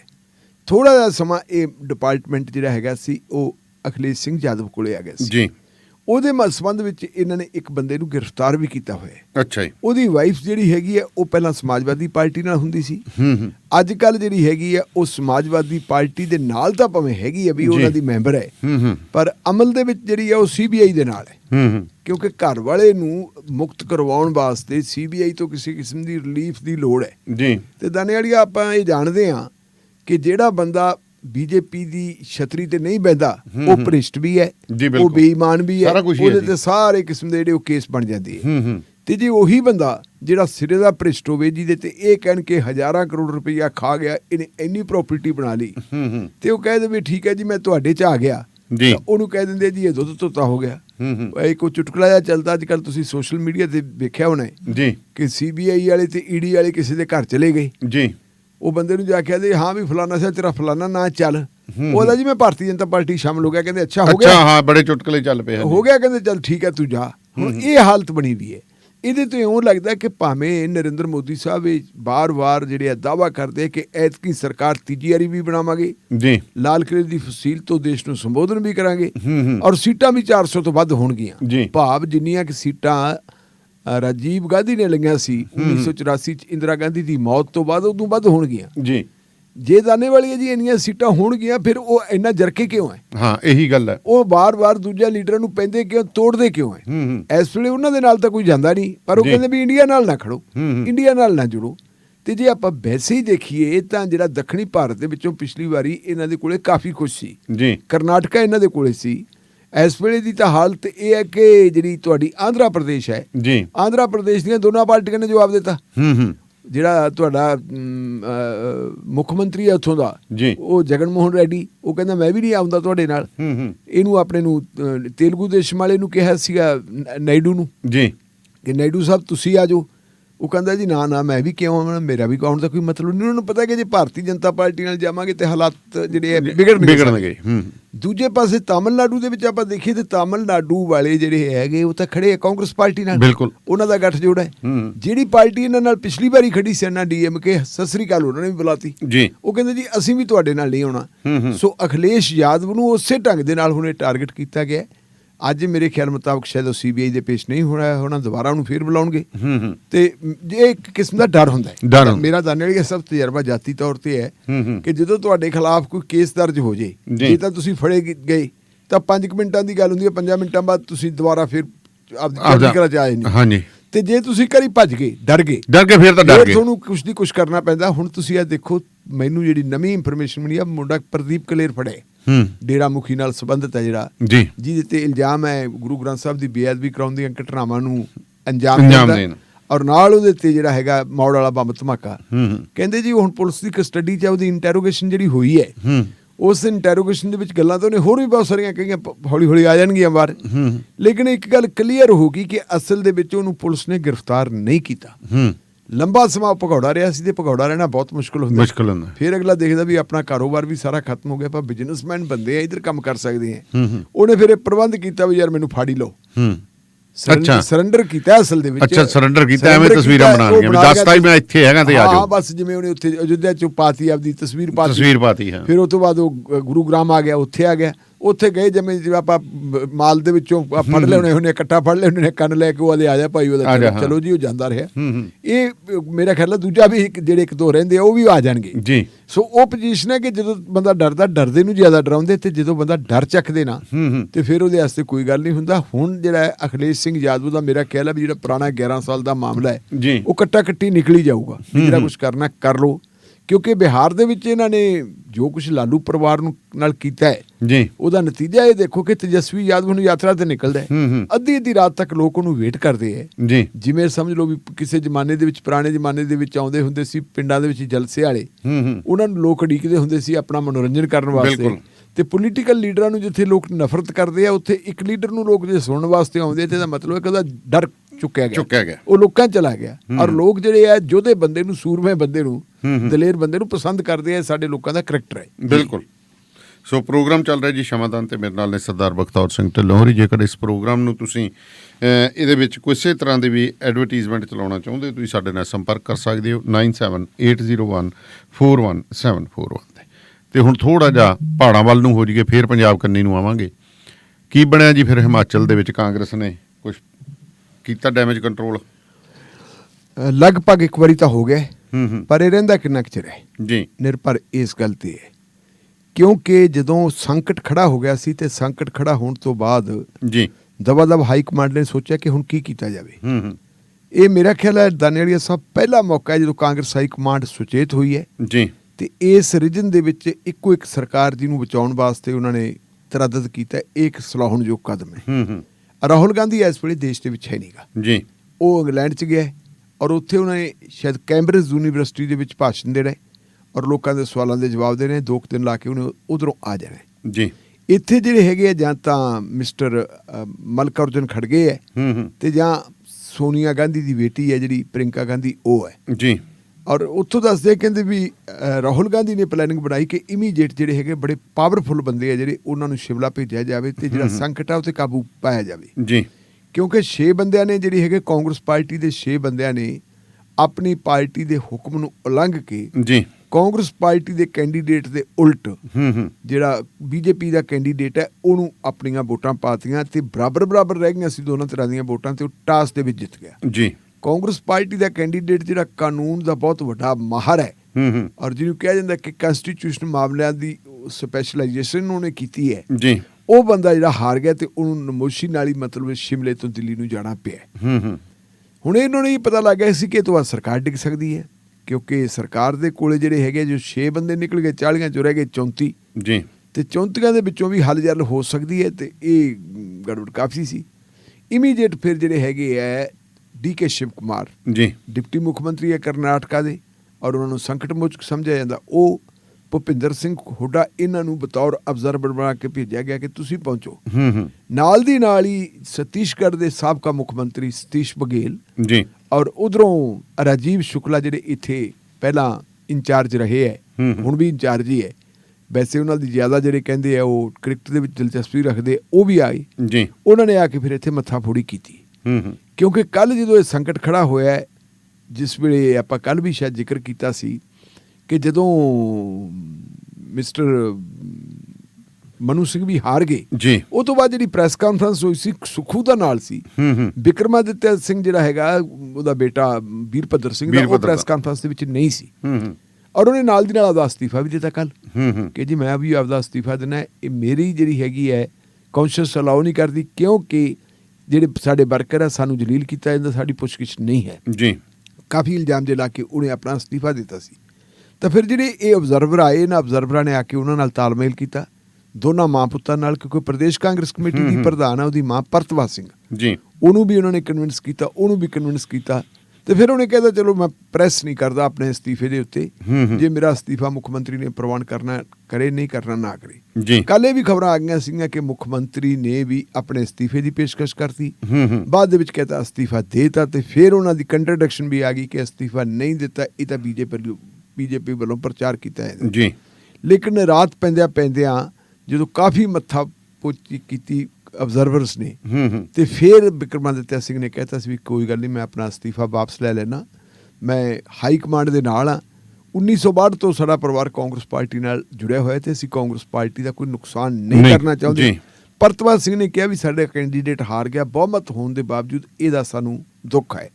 Speaker 2: ਥੋੜਾ ਜਿਹਾ ਸਮਾਂ ਇਹ ਡਿਪਾਰਟਮੈਂਟ ਜਿਹੜਾ ਹੈਗਾ ਸੀ ਉਹ ਅਖਿਲੇਸ਼ ਸਿੰਘ ਯਾਦਵ ਕੋਲੇ ਆ ਗਿਆ ਸੀ।
Speaker 1: ਜੀ।
Speaker 2: ਉਹਦੇ ਸੰਬੰਧ ਵਿੱਚ ਇਹਨਾਂ ਨੇ ਇੱਕ ਬੰਦੇ ਨੂੰ ਗ੍ਰਿਫਤਾਰ ਵੀ ਕੀਤਾ ਹੋਇਆ ਹੈ।
Speaker 1: ਅੱਛਾ ਜੀ।
Speaker 2: ਉਹਦੀ ਵਾਈਫ ਜਿਹੜੀ ਹੈਗੀ ਹੈ ਉਹ ਪਹਿਲਾਂ ਸਮਾਜਵਾਦੀ ਪਾਰਟੀ ਨਾਲ ਹੁੰਦੀ ਸੀ।
Speaker 1: ਹੂੰ ਹੂੰ।
Speaker 2: ਅੱਜ ਕੱਲ ਜਿਹੜੀ ਹੈਗੀ ਹੈ ਉਹ ਸਮਾਜਵਾਦੀ ਪਾਰਟੀ ਦੇ ਨਾਲ ਤਾਂ ਭਾਵੇਂ ਹੈਗੀ ਹੈ ਵੀ। ਉਹਨਾਂ ਦੀ ਮੈਂਬਰ ਹੈ
Speaker 1: ਹੂੰ ਹੂੰ।
Speaker 2: ਪਰ ਅਮਲ ਦੇ ਵਿੱਚ ਜਿਹੜੀ ਹੈ ਉਹ ਸੀਬੀਆਈ ਦੇ ਨਾਲ ਹੈ।
Speaker 1: ਹੂੰ ਹੂੰ।
Speaker 2: ਕਿਉਂਕਿ ਘਰ ਵਾਲੇ ਨੂੰ ਮੁਕਤ ਕਰਵਾਉਣ ਵਾਸਤੇ ਸੀਬੀਆਈ ਤੋਂ ਕਿਸੇ ਕਿਸਮ ਦੀ ਰਿਲੀਫ ਦੀ ਲੋੜ ਹੈ।
Speaker 1: ਜੀ।
Speaker 2: ਤੇ ਦਾਨੇ ਵਾਲੀਆ ਆਪਾਂ ਇਹ ਜਾਣਦੇ ਹਾਂ ਕਿ ਜਿਹੜਾ ਬੰਦਾ ਬੀਜੇਪੀ ਦੀ ਛਤਰੀ ਤੇ ਨਹੀਂ ਬੈਂਦਾ ਉਹ। ਭ੍ਰਿਸ਼ਟ ਵੀ ਹੈ
Speaker 1: ਜੀ,
Speaker 2: ਉਹ। ਬੇਈਮਾਨ ਵੀ ਹੈ ਉਹਦੇ
Speaker 1: ਜੀ।
Speaker 2: ਤੇ ਸਾਰੇ ਕਿਸਮ ਦੇ ਜਿਹੜੇ ਉਹ ਕੇਸ ਬਣ ਜਾਂਦੇ ਹੈ। ਤੇ ਜੇ ਉਹੀ ਬੰਦਾ ਜਿਹੜਾ ਸਿਰੇ ਦਾ ਭ੍ਰਿਸ਼ਟ ਹੋਵੇ ਜਿਹਦੇ ਤੇ ਇਹ ਕਹਿਣ ਕਿ ਹਜ਼ਾਰਾਂ ਕਰੋੜ ਰੁਪਈਆ ਖਾ ਗਿਆ ਇਹਨੇ ਇੰਨੀ ਪ੍ਰਾਪਰਟੀ ਬਣਾ ਲਈ ਤੇ ਉਹ ਕਹਿ ਦੇਵੇ ਠੀਕ ਹੈ ਜੀ ਮੈਂ ਤੁਹਾਡੇ ਚ ਆ ਗਿਆ।
Speaker 1: ਜੀ।
Speaker 2: ਉਹਨੂੰ ਕਹਿ ਦਿੰਦੇ ਜੀ ਇਹ ਦੁੱਧ ਤੋਤਾ ਹੋ ਗਿਆ।
Speaker 1: ਹੂੰ ਹੂੰ।
Speaker 2: ਇਹ ਕੋਈ ਚੁਟਕਲਾ ਜਿਹਾ ਚੱਲਦਾ ਅੱਜ ਕੱਲ ਤੁਸੀਂ ਸੋਸ਼ਲ ਮੀਡੀਆ ਤੇ ਵੇਖਿਆ ਹੋਣਾ
Speaker 1: ਜੀ।
Speaker 2: ਕਿ ਸੀਬੀਆਈ ਵਾਲੇ ਤੇ ਈਡੀ ਵਾਲੇ ਕਿਸੇ ਦੇ ਘਰ ਚਲੇ ਗਏ।
Speaker 1: ਜੀ।
Speaker 2: ਉਹ ਬੰਦੇ ਨੂੰ ਜਾ ਕੇ ਆਦੇ ਹਾਂ ਵੀ ਫਲਾਣਾ ਸਿਆ ਤੇਰਾ ਫਲਾਣਾ ਨਾਂ ਚੱਲ। ਉਹਦਾ ਜੀ ਮੈਂ ਭਾਰਤੀ ਜਨਤਾ ਪਾਰਟੀ ਸ਼ਾਮਲ ਹੋ ਗਿਆ ਕਹਿੰਦੇ ਅੱਛਾ ਹੋ
Speaker 1: ਅੱਛਾ
Speaker 2: ਗਿਆ
Speaker 1: ਹਾਂ ਬੜੇ ਚੁਟਕਲੇ ਚੱਲ ਪਏ ਹਨ
Speaker 2: ਹੋ ਗਿਆ ਕਹਿੰਦੇ ਚੱਲ ਠੀਕ ਹੈ ਤੂੰ ਜਾ। ਹੁਣ ਇਹ ਹਾਲਤ ਬਣੀ ਵੀ ਹੈ। ਇਹਦੇ ਤੋਂ ਇਉਂ ਲੱਗਦਾ ਕਿ ਭਾਵੇਂ ਨਰਿੰਦਰ ਮੋਦੀ ਸਾਹਿਬ ਇਹ ਬਾਰ-ਬਾਰ ਜਿਹੜੇ ਆ ਦਾਵਾ ਕਰਦੇ ਕਿ ਐਤਕੀ ਸਰਕਾਰ ਤੀਜੀ ਵਾਰੀ ਵੀ ਬਣਾਵਾਂਗੇ
Speaker 1: ਜੀ।
Speaker 2: ਲਾਲ ਕਿਲੇ ਦੀ ਫਸੀਲ ਤੋਂ ਦੇਸ਼ ਨੂੰ ਸੰਬੋਧਨ ਵੀ ਕਰਾਂਗੇ ਔਰ ਸੀਟਾਂ ਵੀ 400 ਤੋਂ ਵੱਧ ਹੋਣਗੀਆਂ। ਭਾਵ ਜਿੰਨੀਆਂ ਕਿ ਸੀਟਾਂ ਰਾਜੀਵ ਗਾਂਧੀ ਨੇ ਲਈਆਂ ਸੀ 1984 ਚ ਇੰਦਰਾ ਗਾਂਧੀ ਦੀ ਮੌਤ ਤੋਂ ਬਾਅਦ ਉਦੋਂ ਵੱਧ ਹੋਣਗੀਆਂ।
Speaker 1: ਜੀ।
Speaker 2: ਜੇ ਦਾਨੇ ਵਾਲੀ ਜੀ ਇੰਨੀਆਂ ਸੀਟਾਂ ਹੋਣਗੀਆਂ ਫਿਰ ਉਹ ਇੰਨਾ ਜਰਕੇ ਕਿਉਂ ਹੈ
Speaker 1: ਹਾਂ ਇਹੀ ਗੱਲ ਹੈ
Speaker 2: ਉਹ ਬਾਰ-ਬਾਰ ਦੂਜੇ ਲੀਡਰਾਂ ਨੂੰ ਪੈਂਦੇ ਕਿਉਂ ਤੋੜਦੇ ਕਿਉਂ ਹੈ ਇਸ ਵੇਲੇ ਉਹਨਾਂ ਦੇ ਨਾਲ ਤਾਂ ਕੋਈ ਜਾਂਦਾ ਨਹੀਂ ਪਰ ਉਹ। ਕਹਿੰਦੇ ਵੀ ਇੰਡੀਆ ਨਾਲ ਨਾ ਖੜੋ। ਇੰਡੀਆ ਨਾਲ ਨਾ ਜੁੜੋ। ਤੇ ਜੇ ਆਪਾਂ ਵੈਸੇ ਹੀ ਦੇਖੀਏ ਤਾਂ ਜਿਹੜਾ ਦੱਖਣੀ ਭਾਰਤ ਦੇ ਵਿੱਚੋਂ ਪਿਛਲੀ ਵਾਰੀ ਇਹਨਾਂ ਦੇ ਕੋਲੇ ਕਾਫੀ ਕੁਝ ਸੀ।
Speaker 1: ਜੀ।
Speaker 2: ਕਰਨਾਟਕਾ ਇਹਨਾਂ ਦੇ ਕੋਲੇ ਸੀ। ਇਸ ਵੇਲੇ ਦੀ ਤਾਂ ਹਾਲਤ ਇਹ ਹੈ ਕਿ ਜਿਹੜੀ ਤੁਹਾਡੀ ਆਂਧਰਾ ਪ੍ਰਦੇਸ਼ ਹੈ
Speaker 1: ਜੀ।
Speaker 2: ਆਂਧਰਾ ਪ੍ਰਦੇਸ਼ ਦੀਆਂ ਦੋਨਾਂ ਪਾਰਟੀਆਂ ਨੇ ਜਵਾਬ ਦਿੱਤਾ।
Speaker 1: ਹੂੰ ਹੂੰ।
Speaker 2: ਜਿਹੜਾ ਤੁਹਾਡਾ ਮੁੱਖ ਮੰਤਰੀ ਹੈ ਉੱਥੋਂ ਦਾ
Speaker 1: ਜੀ।
Speaker 2: ਉਹ ਜਗਨ ਮੋਹਨ ਰੈਡੀ ਉਹ ਕਹਿੰਦਾ ਮੈਂ ਵੀ ਨਹੀਂ ਆਉਂਦਾ ਤੁਹਾਡੇ ਨਾਲ।
Speaker 1: ਹੂੰ ਹੂੰ।
Speaker 2: ਇਹਨੂੰ ਆਪਣੇ ਨੂੰ ਤੇਲਗੂ ਦੇਸ਼ਮ ਵਾਲੇ ਨੂੰ ਕਿਹਾ ਸੀਗਾ ਨਾਇਡੂ ਨੂੰ
Speaker 1: ਜੀ।
Speaker 2: ਕਿ ਨਾਇਡੂ ਸਾਹਿਬ ਤੁਸੀਂ ਆ ਜਾਓ। ਉਹ ਕਹਿੰਦਾ ਜੀ ਨਾ ਨਾ ਮੈਂ ਵੀ ਕਿਉਂ ਆਵਾਂ ਮੇਰਾ ਵੀ ਆਉਣ ਦਾ ਕੋਈ ਮਤਲਬ ਨਹੀਂ ਉਹਨਾਂ ਨੂੰ ਪਤਾ ਕਿ ਜੇ ਭਾਰਤੀ ਜਨਤਾ ਪਾਰਟੀ ਨਾਲ ਜਾਵਾਂਗੇ ਤੇ ਹਾਲਾਤ ਜਿਹੜੇ ਵਿਗੜਨਗੇ
Speaker 1: ਵਿਗੜਨਗੇ ਹੂੰ
Speaker 2: ਦੂਜੇ ਪਾਸੇ ਤਾਮਿਲਨਾਡੂ ਦੇ ਵਿੱਚ ਆਪਾਂ ਦੇਖੀਏ ਤੇ ਤਾਮਿਲਨਾਡੂ ਵਾਲੇ ਜਿਹੜੇ ਹੈਗੇ ਉਹ ਤਾਂ ਖੜੇ ਆ ਕਾਂਗਰਸ ਪਾਰਟੀ ਨਾਲ
Speaker 1: ਬਿਲਕੁਲ।
Speaker 2: ਉਹਨਾਂ ਦਾ ਗੱਠਜੋੜ ਹੈ
Speaker 1: ਹੂੰ।
Speaker 2: ਜਿਹੜੀ ਪਾਰਟੀ ਇਹਨਾਂ ਨਾਲ ਪਿਛਲੀ ਵਾਰੀ ਖੜੀ ਸੀ ਨਾ ਡੀਐਮਕੇ ਸਤਿ ਸ੍ਰੀ ਅਕਾਲ ਉਹਨਾਂ ਨੇ ਵੀ ਬੁਲਾਤੀ
Speaker 1: ਜੀ
Speaker 2: ਉਹ ਕਹਿੰਦੇ ਜੀ ਅਸੀਂ ਵੀ ਤੁਹਾਡੇ ਨਾਲ ਨਹੀਂ ਆਉਣਾ। ਸੋ ਅਖਿਲੇਸ਼ ਯਾਦਵ ਨੂੰ ਉਸੇ ਢੰਗ ਦੇ ਨਾਲ ਹੁਣੇ ਟਾਰਗੇਟ ਕੀਤਾ ਗਿਆ ਹੈ। ਅੱਜ ਮੇਰੇ ਖਿਆਲ ਮੁਤਾਬਕ ਸ਼ਾਇਦ ਉਹ ਸੀਬੀਆਈ ਦੇ ਪੇਸ਼ ਨਹੀਂ ਹੋਣਾ ਹੋਣਾ ਦੁਬਾਰਾ ਉਹਨੂੰ ਫੇਰ ਬੁਲਾਉਣਗੇ। ਤੇ ਇਹ ਇੱਕ ਕਿਸਮ ਦਾ ਡਰ ਹੁੰਦਾ ਹੈ। ਮੇਰਾ ਦਾਨੇ ਵਾਲੀ ਸਭ ਤਜਰਬਾ ਜਾਤੀ ਤੌਰ ਤੇ ਹੈ। ਕਿ ਜਦੋਂ ਤੁਹਾਡੇ ਖਿਲਾਫ ਕੋਈ ਕੇਸ ਦਰਜ ਹੋ ਜੇ
Speaker 1: ਜੀ।
Speaker 2: ਤਾਂ ਤੁਸੀਂ ਫੜੇ ਗਏ ਤਾਂ 5 ਮਿੰਟਾਂ ਦੀ ਗੱਲ ਹੁੰਦੀ ਹੈ 5 ਮਿੰਟਾਂ ਬਾਅਦ ਤੁਸੀਂ ਦੁਬਾਰਾ ਫਿਰ ਆਪਦੀ ਕਲਾ ਚ ਆਏ ਨਹੀਂ
Speaker 1: ਹਾਂਜੀ।
Speaker 2: ਤੇ ਜੇ ਤੁਸੀਂ ਘਰੀ ਭੱਜ ਗਏ ਡਰ ਗਏ
Speaker 1: ਡਰ ਕੇ ਫਿਰ ਤਾਂ ਡਰ ਗਏ।
Speaker 2: ਤੁਹਾਨੂੰ ਕੁਛ ਦੀ ਕੁਛ ਕਰਨਾ ਪੈਂਦਾ। ਹੁਣ ਤੁਸੀਂ ਇਹ ਦੇਖੋ ਮੈਨੂੰ ਜਿਹੜੀ ਨਵੀਂ ਇਨਫੋਰਮੇਸ਼ਨ ਮਿਲੀ ਆ ਮੁੰਡਾ ਪ੍ਰਦੀਪ ਕਲੇਰ ਫੜੇ ਡੇਰਾ ਮੁਖੀ ਨਾਲ ਸੰਬੰਧਿਤ ਹੈ ਜਿਹੜਾ।
Speaker 1: ਜੀ।
Speaker 2: ਜਿਹਦੇ ਤੇ ਇਲਜ਼ਾਮ ਹੈ ਗੁਰੂ ਗ੍ਰੰਥ ਸਾਹਿਬ ਦੀ ਬੇਅਦਬੀ ਕਰਾਉਣ ਦੀਆਂ ਘਟਨਾਵਾਂ ਨੂੰ ਅੰਜਾਮ
Speaker 1: ਦੇਣ।
Speaker 2: ਔਰ ਨਾਲ ਉਹਦੇ ਤੇ ਜਿਹੜਾ ਹੈਗਾ ਮੌੜ ਵਾਲਾ ਬੰਬ ਧਮਾਕਾ। ਕਹਿੰਦੇ ਜੀ ਹੁਣ ਪੁਲਿਸ ਦੀ ਕਸਟਡੀ 'ਚ ਉਹਦੀ ਇੰਟਰੋਗੇਸ਼ਨ ਜਿਹੜੀ ਹੋਈ ਹੈ ਉਸ ਇੰਟਰੋਗੇਸ਼ਨ ਦੇ ਵਿੱਚ ਗੱਲਾਂ ਤਾਂ ਉਹਨੇ ਹੋਰ ਵੀ ਬਹੁਤ ਸਾਰੀਆਂ ਕਹੀਆਂ ਹੌਲੀ ਹੌਲੀ ਆ ਜਾਣਗੀਆਂ ਬਾਹਰ। ਲੇਕਿਨ ਇੱਕ ਗੱਲ ਕਲੀਅਰ ਹੋ ਗਈ ਕਿ ਅਸਲ ਦੇ ਵਿੱਚ ਉਹਨੂੰ ਪੁਲਿਸ ਨੇ ਗ੍ਰਿਫਤਾਰ ਨਹੀਂ ਕੀਤਾ। ਲੰਬਾ ਸਮਾਂ ਭਗੌੜਾ ਰਿਹਾ ਸੀ ਤੇ ਭਗੌੜਾ ਰਹਿਣਾ ਬਹੁਤ ਮੁਸ਼ਕਲ ਹੁੰਦਾ
Speaker 1: ਮੁਸ਼ਕਲ ਹੁੰਦਾ
Speaker 2: ਫਿਰ ਅਗਲਾ ਦੇਖਦਾ ਵੀ ਆਪਣਾ ਕਾਰੋਬਾਰ ਵੀ ਸਾਰਾ ਖਤਮ ਹੋ ਗਿਆ ਪਰ ਬਿਜ਼ਨਸਮੈਨ ਬੰਦੇ ਆ ਇਧਰ ਕੰਮ ਕਰ ਸਕਦੇ ਆ।
Speaker 1: ਹੂੰ ਹੂੰ।
Speaker 2: ਉਹਨੇ ਫਿਰ ਇਹ ਪ੍ਰਬੰਧ ਕੀਤਾ ਵੀ ਯਾਰ ਮੈਨੂੰ ਫਾੜੀ ਲਓ।
Speaker 1: ਹੂੰ।
Speaker 2: ਸਰੈਂਡਰ-
Speaker 1: ਅੱਛਾ।
Speaker 2: ਸਰੈਂਡਰ ਕੀਤਾ ਅਸਲ ਦੇ ਵਿੱਚ।
Speaker 1: ਅੱਛਾ ਸਰੈਂਡਰ ਕੀਤਾ ਐਵੇਂ ਤਸਵੀਰਾਂ ਬਣਾ ਲਈਆਂ ਵੀ ਦੱਸਤਾ ਹੀ ਮੈਂ ਇੱਥੇ ਹੈਗਾ ਤੇ ਆ
Speaker 2: ਹਾਂ
Speaker 1: ਜਾਓ।
Speaker 2: ਬਸ ਜਿਵੇਂ ਉਹਨੇ ਉੱਥੇ ਅਯੁੱਧਿਆ ਚ ਪਾਤੀ ਆਪਦੀ ਤਸਵੀਰ ਪਾਤੀ।
Speaker 1: ਤਸਵੀਰ ਪਾਤੀ ਹੈ।
Speaker 2: ਫਿਰ ਉਸ ਤੋਂ ਬਾਅਦ ਉਹ ਗੁਰੂਗ੍ਰਾਮ ਆ ਗਿਆ ਉੱਥੇ ਆ ਗਿਆ। ਉੱਥੇ ਗਏ ਜਿਵੇਂ ਜਿਵੇਂ ਆਪਾਂ ਮਾਲ ਦੇ ਵਿੱਚੋਂ ਫੜ ਲਿਆਉਣੇ ਉਹਨੇ ਇਕੱਠਾ ਫੜ ਲਿਆਉਣੇ ਨੇ ਕੰਨ ਲੈ ਕੇ ਉਹਦੇ ਆ ਜਾ ਭਾਈ ਉਹਦਾ ਚਲੋ- ਜੀ ਉਹ ਜਾਂਦਾ ਰਿਹਾ। ਇਹ ਮੇਰਾ ਖਿਆਲ ਹੈ ਦੂਜਾ ਵੀ ਜਿਹੜੇ ਇੱਕ ਦੋ ਰਹਿੰਦੇ ਉਹ ਵੀ ਆ ਜਾਣਗੇ।
Speaker 1: ਜੀ।
Speaker 2: ਸੋ ਉਹ ਪੋਜੀਸ਼ਨ ਹੈ ਕਿ ਜਦੋਂ ਬੰਦਾ ਡਰਦਾ ਡਰਦੇ ਨੂੰ ਜ਼ਿਆਦਾ ਡਰਾਉਂਦੇ ਤੇ ਜਦੋਂ ਬੰਦਾ ਡਰ ਚੱਕਦੇ ਨਾ ਤੇ ਫਿਰ ਉਹਦੇ ਵਾਸਤੇ ਕੋਈ ਗੱਲ ਨਹੀਂ ਹੁੰਦਾ। ਹੁਣ ਜਿਹੜਾ ਅਖਿਲੇਸ਼ ਸਿੰਘ ਯਾਦਵ ਦਾ ਮੇਰਾ ਖਿਆਲ ਹੈ ਵੀ ਜਿਹੜਾ ਪੁਰਾਣਾ 11 ਸਾਲ ਦਾ ਮਾਮਲਾ ਹੈ ਉਹ ਕੱਟਾ ਕੱਟੀ ਨਿਕਲੀ ਜਾਊਗਾ। ਜਿਹੜਾ ਕੁਝ ਕਰਨਾ ਕਰ ਲੋ ਕਿਉਂਕਿ ਬਿਹਾਰ ਦੇ ਵਿੱਚ ਇਹਨਾਂ ਨੇ ਜੋ ਕੁਝ ਲਾਲੂ ਪਰਿਵਾਰ ਨੂੰ ਨਾਲ ਕੀਤਾ ਹੈ
Speaker 1: ਜੀ।
Speaker 2: ਉਹਦਾ ਨਤੀਜਾ ਇਹ ਦੇਖੋ ਕਿ ਤੇਜਸਵੀ ਯਾਦਵ ਨੂੰ ਯਾਤਰਾ ਤੇ ਨਿਕਲਦਾ ਹੈ। ਅੱਧੀ ਅੱਧੀ ਰਾਤ ਤੱਕ ਲੋਕ ਉਹਨੂੰ ਵੇਟ ਕਰਦੇ ਹੈ।
Speaker 1: ਜੀ।
Speaker 2: ਜਿਵੇਂ ਸਮਝ ਲਓ ਵੀ ਕਿਸੇ ਜ਼ਮਾਨੇ ਦੇ ਵਿੱਚ ਪੁਰਾਣੇ ਜ਼ਮਾਨੇ ਦੇ ਵਿੱਚ ਆਉਂਦੇ ਹੁੰਦੇ ਸੀ ਪਿੰਡਾਂ ਦੇ ਵਿੱਚ ਜਲਸੇ ਵਾਲੇ। ਉਹਨਾਂ ਨੂੰ ਲੋਕ ਉਡੀਕਦੇ ਹੁੰਦੇ ਸੀ ਆਪਣਾ ਮਨੋਰੰਜਨ ਕਰਨ ਵਾਸਤੇ। ਤੇ ਪੋਲੀਟੀਕਲ ਲੀਡਰਾਂ ਨੂੰ ਜਿੱਥੇ ਲੋਕ ਨਫ਼ਰਤ ਕਰਦੇ ਆ ਉੱਥੇ ਇੱਕ ਲੀਡਰ ਨੂੰ ਲੋਕ ਜੇ ਸੁਣਨ ਵਾਸਤੇ ਆਉਂਦੇ ਤੇ ਇਹਦਾ ਮਤਲਬ ਹੈ ਕਿ ਉਹਦਾ ਡਰ ਚੁੱਕਿਆ ਗਿਆ।
Speaker 1: ਚੁੱਕਿਆ ਗਿਆ।
Speaker 2: ਉਹ ਲੋਕਾਂ 'ਚ ਚਲਾ ਗਿਆ। ਔਰ ਲੋਕ ਜਿਹੜੇ ਆ ਜੋਧੇ ਬੰਦੇ ਨੂੰ ਸੂਰਮੇ ਬੰਦੇ ਨੂੰ। ਦਲੇਰ ਬੰਦੇ ਨੂੰ ਪਸੰਦ ਕਰਦੇ ਆ ਸਾਡੇ ਲੋਕਾਂ ਦਾ ਕਰੈਕਟਰ ਹੈ।
Speaker 1: ਬਿਲਕੁਲ। ਸੋ ਪ੍ਰੋਗਰਾਮ ਚੱਲ ਰਿਹਾ ਜੀ ਸ਼ਮਾਦਾਨ ਤੇ ਮੇਰੇ ਨਾਲ ਨੇ ਸਰਦਾਰ ਬਖਤੌਰ ਸਿੰਘ ਢਿੱਲੋਂ ਹੋਰੀ। ਜੇਕਰ ਇਸ ਪ੍ਰੋਗਰਾਮ ਨੂੰ ਤੁਸੀਂ ਇਹਦੇ ਵਿੱਚ ਕਿਸੇ ਤਰ੍ਹਾਂ ਦੀ ਵੀ ਐਡਵਰਟਾਈਜ਼ਮੈਂਟ ਚਲਾਉਣਾ ਚਾਹੁੰਦੇ ਹੋ ਤੁਸੀਂ ਸਾਡੇ ਨਾਲ ਸੰਪਰਕ ਕਰ ਸਕਦੇ ਹੋ। 9780141741 ਤੇ। ਤੇ ਹੁਣ ਥੋੜਾ ਜਿਹਾ ਪਹਾੜਾਂ ਵੱਲ ਨੂੰ ਹੋ ਜਾਈਏ ਫਿਰ ਪੰਜਾਬ ਕੰਨੀ ਨੂੰ ਆਵਾਂਗੇ। ਕੀ ਬਣਿਆ ਜੀ ਫਿਰ ਹਿਮਾਚਲ ਦੇ ਵਿੱਚ ਕਾਂਗਰਸ ਨੇ? ਕੁਝ ਕੀਤਾ ਡੈਮੇਜ ਕੰਟਰੋਲ
Speaker 2: ਅ, ਲਗਭਗ ਇੱਕ ਵਾਰੀ ਤਾਂ ਹੋ ਗਿਆ।
Speaker 1: ਹੂੰ ਹੂੰ।
Speaker 2: ਪਰ ਇਹ ਰਹਿੰਦਾ ਕਿੰਨਾ ਕੁ ਚਿਰ ਹੈ?
Speaker 1: ਜੀ।
Speaker 2: ਨਿਰਭਰ ਇਸ ਗੱਲ ਤੇ ਹੈ। ਕਿਉਂਕਿ ਜਦੋਂ ਸੰਕਟ ਖੜਾ ਹੋ ਗਿਆ ਸੀ ਤੇ ਸੰਕਟ ਖੜਾ ਹੋਣ ਤੋਂ ਬਾਅਦ
Speaker 1: ਜੀ।
Speaker 2: ਦਵ ਹਾਈ ਕਮਾਂਡ ਨੇ ਸੋਚਿਆ ਕਿ ਹੁਣ ਕੀ ਕੀਤਾ ਜਾਵੇ।
Speaker 1: ਹੂੰ ਹੂੰ।
Speaker 2: ਇਹ ਮੇਰਾ ਖਿਆਲ ਹੈ ਦਾਨੇੜੀਆ ਸਾਹਿਬ ਪਹਿਲਾ ਮੌਕਾ ਹੈ ਜਦੋਂ ਕਾਂਗਰਸ ਹਾਈ ਕਮਾਂਡ ਸੁਚੇਤ ਹੋਈ ਹੈ।
Speaker 1: ਜੀ।
Speaker 2: ਤੇ ਇਸ ਰੀਜਨ ਦੇ ਵਿੱਚ ਇੱਕੋ ਇੱਕ ਸਰਕਾਰ ਜੀ ਨੂੰ ਬਚਾਉਣ ਵਾਸਤੇ ਉਹਨਾਂ ਨੇ ਤਰੱਦਦ ਕੀਤਾ ਇਹ ਇੱਕ ਸਲਾਹੁਣਯੋਗ ਕਦਮ ਹੈ।
Speaker 1: ਹੂੰ ਹੂੰ।
Speaker 2: ਰਾਹੁਲ ਗਾਂਧੀ ਇਸ ਵੇਲੇ ਦੇਸ਼ ਦੇ ਵਿੱਚ ਹੈ ਨਹੀਂਗਾ
Speaker 1: ਜੀ।
Speaker 2: ਉਹ ਇੰਗਲੈਂਡ 'ਚ ਗਿਆ ਔਰ ਉੱਥੇ ਉਹਨਾਂ ਨੇ ਸ਼ਾਇਦ ਕੈਂਬਰਿਜ ਯੂਨੀਵਰਸਿਟੀ ਦੇ ਵਿੱਚ ਭਾਸ਼ਣ ਦੇਣਾ ਔਰ ਲੋਕਾਂ ਦੇ ਸਵਾਲਾਂ ਦੇ ਜਵਾਬ ਦੇਣੇ। ਦੋ ਦਿਨ ਲਾ ਕੇ ਉਹਨੇ ਉਧਰੋਂ ਆ ਜਾਣਾ।
Speaker 1: ਜੀ।
Speaker 2: ਇੱਥੇ ਜਿਹੜੇ ਹੈਗੇ ਆ ਜਾਂ ਤਾਂ ਮਿਸਟਰ ਮਲਕਾਰਜੁਨ ਖੜਗੇ ਹੂੰ ਤੇ ਜਾਂ ਸੋਨੀਆ ਗਾਂਧੀ ਦੀ ਬੇਟੀ ਹੈ ਜਿਹੜੀ ਪ੍ਰਿੰਕਾ ਗਾਂਧੀ ਉਹ ਹੈ।
Speaker 1: ਜੀ।
Speaker 2: ਔਰ ਉੱਥੋਂ ਦੱਸਦੇ ਕਹਿੰਦੇ ਵੀ ਰਾਹੁਲ ਗਾਂਧੀ ਨੇ ਪਲੈਨਿੰਗ ਬਣਾਈ ਕਿ ਇਮੀਡੀਏਟ ਜਿਹੜੇ ਹੈਗੇ ਬੜੇ ਪਾਵਰਫੁਲ ਬੰਦੇ ਆ ਜਿਹੜੇ ਉਹਨਾਂ ਨੂੰ ਸ਼ਿਮਲਾ ਭੇਜਿਆ ਜਾਵੇ ਤੇ ਜਿਹੜਾ ਸੰਕਟ ਆ ਉਹ ਤੇ ਕਾਬੂ ਪਾਇਆ ਜਾਵੇ।
Speaker 1: ਜੀ।
Speaker 2: ਕਿਉਂਕਿ 6 ਬੰਦਿਆਂ ਨੇ ਜਿਹੜੀ ਹੈਗੇ ਕਾਂਗਰਸ ਪਾਰਟੀ ਦੇ 6 ਬੰਦਿਆਂ ਨੇ ਆਪਣੀ ਪਾਰਟੀ ਦੇ ਹੁਕਮ ਨੂੰ ਉਲੰਘ ਕੇ
Speaker 1: ਜੀ।
Speaker 2: ਕਾਂਗਰਸ ਪਾਰਟੀ ਦੇ ਕੈਂਡੀਡੇਟ ਦੇ ਉਲਟ
Speaker 1: ਹੂੰ ਹੂੰ।
Speaker 2: ਜਿਹੜਾ ਬੀਜੇਪੀ ਦਾ ਕੈਂਡੀਡੇਟ ਹੈ ਉਹਨੂੰ ਆਪਣੀਆਂ ਵੋਟਾਂ ਪਾਤੀਆਂ ਤੇ ਬਰਾਬਰ ਬਰਾਬਰ ਰਹਿ ਗਈਆਂ ਸੀ ਦੋਨਾਂ ਤਰ੍ਹਾਂ ਦੀਆਂ ਵੋਟਾਂ ਤੇ ਉਹ ਟਾਸ ਦੇ ਵਿੱਚ ਜਿੱਤ ਗਿਆ।
Speaker 1: ਜੀ।
Speaker 2: ਕਾਂਗਰਸ ਪਾਰਟੀ ਦਾ ਕੈਂਡੀਡੇਟ ਜਿਹੜਾ ਕਾਨੂੰਨ ਦਾ ਬਹੁਤ ਵੱਡਾ ਮਾਹਰ ਹੈ।
Speaker 1: ਹੂੰ ਹੂੰ।
Speaker 2: ਔਰ ਜਿਹਨੂੰ ਕਿਹਾ ਜਾਂਦਾ ਕਿ ਕਨਸਟੀਟਿਊਸ਼ਨ ਮਾਮਲਿਆਂ ਦੀ ਸਪੈਸ਼ਲਾਈਜੇਸ਼ਨ ਉਹਨੇ ਕੀਤੀ ਹੈ।
Speaker 1: ਜੀ।
Speaker 2: ਉਹ ਬੰਦਾ ਜਿਹੜਾ ਹਾਰ ਗਿਆ ਤੇ ਉਹਨੂੰ ਨਮੋਸ਼ੀ ਨਾਲ ਹੀ ਮਤਲਬ ਸ਼ਿਮਲੇ ਤੋਂ ਦਿੱਲੀ ਨੂੰ ਜਾਣਾ ਪਿਆ
Speaker 1: ਹੂੰ। ਹੂੰ
Speaker 2: ਹੁਣ ਇਹਨਾਂ ਨੂੰ ਇਹ ਪਤਾ ਲੱਗ ਗਿਆ ਸੀ ਕਿ ਇਹ ਤੋਂ ਬਾਅਦ ਸਰਕਾਰ ਡਿੱਗ ਸਕਦੀ ਹੈ ਕਿਉਂਕਿ ਸਰਕਾਰ ਦੇ ਕੋਲੇ ਜਿਹੜੇ ਹੈਗੇ ਜੋ 6 ਬੰਦੇ ਨਿਕਲ ਗਏ 40 ਚੋਂ ਰਹਿ ਗਏ 34
Speaker 1: ਜੀ।
Speaker 2: ਤੇ 34 ਦੇ ਵਿੱਚੋਂ ਵੀ ਹੱਲ ਜਲ ਹੋ ਸਕਦੀ ਹੈ ਤੇ ਇਹ ਗੜਬੜ ਕਾਫੀ ਸੀ। ਇਮੀਡੀਏਟ ਫਿਰ ਜਿਹੜੇ ਹੈਗੇ ਹੈ D K Shiv Kumar
Speaker 1: ji.
Speaker 2: Deputy ਮੁੱਖ ਮੰਤਰੀ ਹੈ ਕਰਨਾਟਕਾ ਦੇ ਔਰ ਉਹਨਾਂ ਨੂੰ ਸੰਕਟ ਮੋਚਕ ਸਮਝਿਆ ਜਾਂਦਾ। ਉਹ ਭੁਪਿੰਦਰ ਸਿੰਘ ਹੁੱਡਾ ਇਹਨਾਂ ਨੂੰ ਬਤੌਰ ਅਬਜ਼ਰਵਰ ਬਣਾ ਕੇ ਭੇਜਿਆ ਗਿਆ ਕਿ ਤੁਸੀਂ ਪਹੁੰਚੋ।
Speaker 1: ਹੂੰ ਹੂੰ।
Speaker 2: ਨਾਲ ਦੀ ਨਾਲ ਹੀ ਸਤੀਸ਼ਗੜ੍ਹ ਦੇ ਸਾਬਕਾ ਮੁੱਖ ਮੰਤਰੀ ਸਤੀਸ਼ ਬਘੇਲ
Speaker 1: ਜੀ।
Speaker 2: ਔਰ ਉਧਰੋਂ ਰਾਜੀਵ ਸ਼ੁਕਲਾ ਜਿਹੜੇ ਇੱਥੇ ਪਹਿਲਾਂ ਇੰਚਾਰਜ ਰਹੇ ਹੂੰ। ਹੁਣ ਵੀ ਇੰਚਾਰਜ ਹੀ ਹੈ ਵੈਸੇ ਉਹਨਾਂ ਦੀ ਜ਼ਿਆਦਾ ਜਿਹੜੇ ਕਹਿੰਦੇ ਆ ਉਹ ਕ੍ਰਿਕਟ ਦੇ ਵਿੱਚ ਦਿਲਚਸਪੀ ਰੱਖਦੇ ਉਹ ਵੀ ਆਏ।
Speaker 1: ਜੀ।
Speaker 2: ਉਹਨਾਂ ਨੇ ਆ ਕੇ ਫਿਰ ਇੱਥੇ ਮੱਥਾ ਫੋੜੀ ਕੀਤੀ।
Speaker 1: ਹੂੰ ਹੂੰ।
Speaker 2: ਕਿਉਂਕਿ ਕੱਲ ਜਦੋਂ ਇਹ ਸੰਕਟ ਖੜਾ ਹੋਇਆ ਹੈ, ਜਿਸ ਵੇਲੇ ਆਪਾਂ ਕੱਲ ਵੀ ਸ਼ਾਇਦ ਜ਼ਿਕਰ ਕੀਤਾ ਸੀ ਕਿ ਜਦੋਂ ਮਿਸਟਰ ਮਨੂ ਸਿੰਘ ਵੀ ਹਾਰ ਗਏ
Speaker 1: ਜੀ।
Speaker 2: ਉਹ ਤੋਂ ਬਾਅਦ ਜਿਹੜੀ ਪ੍ਰੈਸ ਕਾਨਫਰੰਸ ਹੋਈ ਸੀ ਸੁਖੂ ਦਾ ਨਾਲ ਸੀ।
Speaker 1: ਹੂੰ ਹੂੰ।
Speaker 2: ਵਿਕਰਮਾਦਿੱਤਿਆ ਸਿੰਘ ਜਿਹੜਾ ਹੈਗਾ ਉਹਦਾ ਬੇਟਾ ਵੀਰਭੱਦਰ ਸਿੰਘ ਦਾ ਉਹ ਪ੍ਰੈਸ। ਕਾਨਫਰੰਸ ਦੇ ਵਿੱਚ ਨਹੀਂ ਸੀ।
Speaker 1: ਹੂੰ ਹੂੰ।
Speaker 2: ਔਰ ਉਹਨੇ ਨਾਲ ਦੀ ਨਾਲ ਆਪਦਾ ਅਸਤੀਫਾ ਵੀ ਦਿੱਤਾ ਕੱਲ
Speaker 1: ਹੂੰ ਹੂੰ।
Speaker 2: ਕਿ ਜੀ ਮੈਂ ਵੀ ਆਪਦਾ ਅਸਤੀਫਾ ਦੇਣਾ। ਇਹ ਮੇਰੀ ਜਿਹੜੀ ਹੈਗੀ ਹੈ ਕੌਨਸ਼ੀਅਸ ਅਲਾਉ ਨਹੀਂ ਕਰਦੀ ਕਿਉਂਕਿ ਜਿਹੜੇ ਸਾਡੇ ਵਰਕਰ ਆ ਸਾਨੂੰ ਜਲੀਲ ਕੀਤਾ ਜਾਂਦਾ ਸਾਡੀ ਪੁੱਛਗਿੱਛ ਨਹੀਂ ਹੈ।
Speaker 1: ਜੀ।
Speaker 2: ਕਾਫੀ ਇਲਜ਼ਾਮ ਦੇ ਲਾ ਕੇ ਉਹਨੇ ਆਪਣਾ ਅਸਤੀਫਾ ਦਿੱਤਾ ਸੀ। ਤਾਂ ਫਿਰ ਜਿਹੜੇ ਇਹ ਆਬਜ਼ਰਵਰ ਆਏ ਨਾ ਆਬਜ਼ਰਵਰਾਂ ਨੇ ਆ ਕੇ ਉਹਨਾਂ ਨਾਲ ਤਾਲਮੇਲ ਕੀਤਾ। ਦੋਨਾਂ ਮਾਂ ਪੁੱਤਾਂ ਨਾਲ ਕਿਉਂਕਿ ਪ੍ਰਦੇਸ਼ ਕਾਂਗਰਸ ਕਮੇਟੀ ਦੀ ਪ੍ਰਧਾਨ ਆ ਉਹਦੀ ਮਾਂ ਪਰਤਵਾ ਸਿੰਘ।
Speaker 1: ਜੀ।
Speaker 2: ਉਹਨੂੰ ਵੀ ਉਹਨਾਂ ਨੇ ਕਨਵਿੰਸ ਕੀਤਾ ਉਹਨੂੰ ਵੀ ਕਨਵਿੰਸ ਕੀਤਾ। ਤੇ ਫਿਰ ਉਹਨੇ ਕਹਿੰਦਾ ਚਲੋ ਮੈਂ ਪ੍ਰੈਸ ਨਹੀਂ ਕਰਦਾ ਆਪਣੇ ਅਸਤੀਫੇ ਦੇ ਉੱਤੇ। ਜੇ ਮੇਰਾ ਅਸਤੀਫਾ ਮੁੱਖ ਮੰਤਰੀ ਨੇ ਪ੍ਰਵਾਨ ਕਰਨਾ ਕਰੇ ਨਹੀਂ ਕਰਨਾ ਨਾ ਕਰੇ।
Speaker 1: ਜੀ।
Speaker 2: ਕੱਲ ਇਹ ਵੀ ਖਬਰਾਂ ਆ ਗਈਆਂ ਸੀਗੀਆਂ ਕਿ ਮੁੱਖ ਮੰਤਰੀ ਨੇ ਵੀ ਆਪਣੇ ਅਸਤੀਫੇ ਦੀ ਪੇਸ਼ਕਸ਼ ਕਰਤੀ। ਬਾਅਦ ਦੇ ਵਿੱਚ ਕਹਿੰਦਾ ਅਸਤੀਫਾ ਦੇਤਾ ਤੇ ਫਿਰ ਉਹਨਾਂ ਦੀ ਕੰਟਰਡਿਕਸ਼ਨ ਵੀ ਆ ਗਈ ਕਿ ਅਸਤੀਫਾ ਨਹੀਂ ਦਿੱਤਾ ਇਹ ਤਾਂ ਬੀਜੇਪੀ ਬੀਜੇਪੀ ਵੱਲੋਂ ਪ੍ਰਚਾਰ ਕੀਤਾ ਹੈ
Speaker 1: ਜੀ।
Speaker 2: ਲੇਕਿਨ ਰਾਤ ਪੈਂਦਿਆਂ ਪੈਂਦਿਆਂ ਜਦੋਂ ਕਾਫੀ ਮੱਥਾ ਪੋਚੀ ਕੀਤੀ ਆਬਜ਼ਰਵਰਸ ਨੇ। ਤੇ ਫਿਰ ਵਿਕਰਮਾਦਿੱਤਿਆ ਸਿੰਘ ਨੇ ਕਹਿਤਾ ਸੀ ਵੀ ਕੋਈ ਗੱਲ ਨਹੀਂ ਮੈਂ ਆਪਣਾ ਅਸਤੀਫਾ ਵਾਪਸ ਲੈ ਲੈਣਾ ਮੈਂ ਹਾਈ ਕਮਾਂਡ ਦੇ ਨਾਲ ਆ। 1962 ਤੋਂ ਸਾਡਾ ਪਰਿਵਾਰ ਕਾਂਗਰਸ ਪਾਰਟੀ ਨਾਲ ਜੁੜਿਆ ਹੋਇਆ ਤੇ ਅਸੀਂ ਕਾਂਗਰਸ ਪਾਰਟੀ ਦਾ ਕੋਈ ਨੁਕਸਾਨ ਨਹੀਂ ਕਰਨਾ ਚਾਹੁੰਦੇ। ਪਰਤਵਾਲ ਸਿੰਘ ਨੇ ਕਿਹਾ ਵੀ ਸਾਡਾ ਕੈਂਡੀਡੇਟ ਹਾਰ ਗਿਆ ਬਹੁਮਤ ਹੋਣ ਦੇ ਬਾਵਜੂਦ ਇਹਦਾ ਸਾਨੂੰ ਦੁੱਖ ਹੈ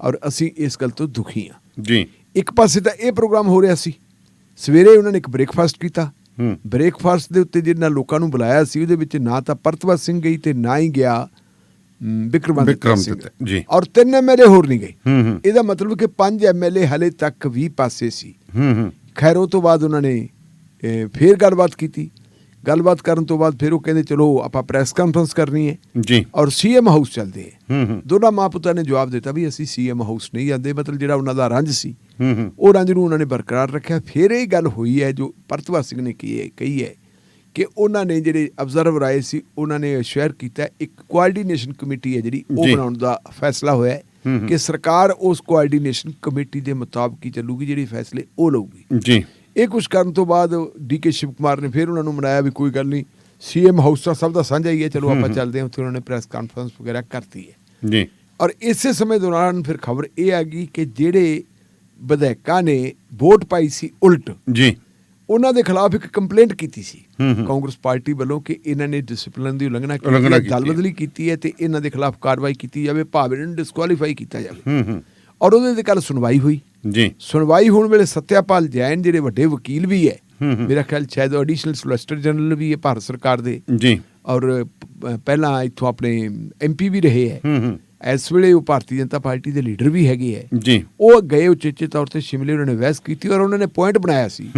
Speaker 2: ਔਰ ਅਸੀਂ ਇਸ ਗੱਲ ਤੋਂ ਦੁਖੀ ਹਾਂ।
Speaker 1: ਜੀ।
Speaker 2: ਇੱਕ ਪਾਸੇ ਤਾਂ ਇਹ ਪ੍ਰੋਗਰਾਮ ਹੋ ਰਿਹਾ ਸੀ। ਸਵੇਰੇ ਉਹਨਾਂ ਨੇ ਇੱਕ ਬ੍ਰੇਕਫਾਸਟ ਕੀਤਾ। ਬ੍ਰੇਕਫਾਸਟ ਦੇ ਉੱਤੇ ਜਿਹਨਾਂ ਲੋਕਾਂ ਨੂੰ ਬੁਲਾਇਆ ਸੀ ਉਹਦੇ ਵਿੱਚ ਨਾ ਤਾਂ ਪਰਤਵਾ ਸਿੰਘ ਗਈ ਤੇ ਨਾ ਹੀ ਗਿਆ ਵਿਕਰਮਾਦਿੱਤਿਆ ਸਿੰਘ
Speaker 1: ਜੀ।
Speaker 2: ਔਰ ਤਿੰਨ ਐਮਐਲਏ ਹੋਰ ਨਹੀਂ ਗਏ। ਇਹਦਾ ਮਤਲਬ ਕਿ ਪੰਜ ਐਮਐਲਏ ਹਲੇ ਤੱਕ ਵੀ ਪਾਸੇ ਸੀ। ਖੈਰ ਉਹ ਤੋਂ ਬਾਅਦ ਉਹਨਾਂ ਨੇ ਫੇਰ ਗੱਲਬਾਤ ਕੀਤੀ। ਗੱਲਬਾਤ ਕਰਨ ਤੋਂ ਬਾਅਦ ਫਿਰ ਉਹ ਕਹਿੰਦੇ ਚਲੋ ਆਪਾਂ ਪ੍ਰੈਸ ਕਾਨਫਰੰਸ ਕਰਨੀ ਹੈ
Speaker 1: ਜੀ।
Speaker 2: ਔਰ ਸੀਐਮ ਹਾਊਸ ਚੱਲਦੇ ਹੈ। ਦੋਨਾਂ ਮਾਂ ਪੁੱਤਾਂ ਨੇ ਜਵਾਬ ਦਿੱਤਾ ਵੀ ਅਸੀਂ ਸੀਐਮ ਹਾਊਸ ਨਹੀਂ ਜਾਂਦੇ ਮਤਲਬ ਜਿਹੜਾ ਉਹਨਾਂ ਦਾ ਰੰਜ ਸੀ।
Speaker 1: ਹੂੰ ਹੂੰ।
Speaker 2: ਉਹ ਰੰਜ ਨੂੰ ਉਹਨਾਂ ਨੇ ਬਰਕਰਾਰ ਰੱਖਿਆ। ਫਿਰ ਇਹ ਗੱਲ ਹੋਈ ਹੈ ਜੋ ਪਰਤਵਾ ਸਿੰਘ ਨੇ ਕੀ ਹੈ ਕਹੀ ਹੈ ਕਿ ਉਹਨਾਂ ਨੇ ਜਿਹੜੇ ਅਬਜ਼ਰਵਰ ਆਏ ਸੀ ਉਹਨਾਂ ਨੇ ਸ਼ੇਅਰ ਕੀਤਾ ਇੱਕ ਕੋਆਰਡੀਨੇਸ਼ਨ ਕਮੇਟੀ ਹੈ ਜਿਹੜੀ ਉਹ। ਬਣਾਉਣ ਦਾ ਫੈਸਲਾ ਹੋਇਆ। ਕਿ ਸਰਕਾਰ ਉਸ ਕੋਆਰਡੀਨੇਸ਼ਨ ਕਮੇਟੀ ਦੇ ਮੁਤਾਬਕ ਹੀ ਚੱਲੂਗੀ ਜਿਹੜੀ ਫੈਸਲੇ ਉਹ ਲਊਗੀ।
Speaker 1: ਜੀ।
Speaker 2: ਇਹ ਕੁਝ ਕਰਨ ਤੋਂ ਬਾਅਦ ਡੀਕੇ ਸ਼ਿਵ ਕੁਮਾਰ ਨੇ ਫਿਰ ਉਹਨਾਂ ਨੂੰ ਮਨਾਇਆ ਵੀ ਕੋਈ ਗੱਲ ਨਹੀਂ ਸੀਐਮ ਹਾਊਸ ਤਾਂ ਸਭ ਦਾ ਸਾਂਝਾ ਹੀ ਹੈ ਚਲੋ ਆਪਾਂ। ਚੱਲਦੇ ਹਾਂ ਉੱਥੇ ਉਹਨਾਂ ਨੇ ਪ੍ਰੈਸ ਕਾਨਫਰੰਸ ਵਗੈਰਾ ਕਰਤੀ ਹੈ।
Speaker 1: ਜੀ।
Speaker 2: ਔਰ ਇਸੇ ਸਮੇਂ ਦੌਰਾਨ ਫਿਰ ਖਬਰ ਇਹ ਆ ਗਈ ਕਿ ਜਿਹੜੇ ਵਿਧਾਇਕਾਂ ਨੇ ਵੋਟ ਪਾਈ ਸੀ ਉਲਟ
Speaker 1: ਜੀ।
Speaker 2: ਉਹਨਾਂ ਦੇ ਖਿਲਾਫ ਇੱਕ ਕੰਪਲੇਂਟ ਕੀਤੀ ਸੀ। ਕਾਂਗਰਸ ਪਾਰਟੀ ਵੱਲੋਂ ਕਿ ਇਹਨਾਂ ਨੇ ਡਿਸਪਲਿਨ ਦੀ ਉਲੰਘਣਾ ਕੀਤੀ ਹੈ
Speaker 1: ਕੀਤੀ
Speaker 2: ਦਲ
Speaker 1: ਹੈ।
Speaker 2: ਬਦਲੀ ਕੀਤੀ ਹੈ ਤੇ ਇਹਨਾਂ ਦੇ ਖਿਲਾਫ ਕਾਰਵਾਈ ਕੀਤੀ ਜਾਵੇ ਭਾਵੇਂ ਇਹਨਾਂ ਨੂੰ ਡਿਸਕੁਆਲੀਫਾਈ ਕੀਤਾ ਜਾਵੇ।
Speaker 1: ਹੂੰ ਹੂੰ।
Speaker 2: ਔਰ ਉਹਦੇ ਤੇ ਕੱਲ ਸੁਣਵਾਈ ਹੋਈ।
Speaker 1: ਜੀ।
Speaker 2: ਸੁਣਵਾਈ ਹੋਣ ਵੇਲੇ ਸਤਿਆਪਾਲ ਜੈਨ ਜਿਹੜੇ ਵੱਡੇ ਵਕੀਲ ਵੀ ਹੈ। ਮੇਰਾ ਖਿਆਲ ਸ਼ਾਇਦ ਐਡੀਸ਼ਨਲ ਸੋਲਿਸਿਟਰ ਜਨਰਲ ਵੀ ਹੈ ਭਾਰਤ ਸਰਕਾਰ ਦੇ।
Speaker 1: ਜੀ।
Speaker 2: ਔਰ ਪਹਿਲਾਂ ਇੱਥੋਂ ਆਪਣੇ ਐਮਪੀ ਵੀ ਰਹੇ ਹੈ ਇਸ ਵੇਲੇ ਉਹ ਭਾਰਤੀ ਜਨਤਾ ਪਾਰਟੀ ਦੇ ਲੀਡਰ ਵੀ ਹੈਗੇ ਹੈ
Speaker 1: ਜੀ।
Speaker 2: ਉਹ ਗਏ ਉਚੇਚੇ ਤੌਰ ਤੇ ਸ਼ਿਮਲੇ ਉਹਨਾਂ ਨੇ ਬਹਿਸ ਕੀਤੀ ਔਰ ਉਹਨਾਂ ਨੇ ਪੁਆਇੰਟ ਬਣਾਇਆ ਸੀ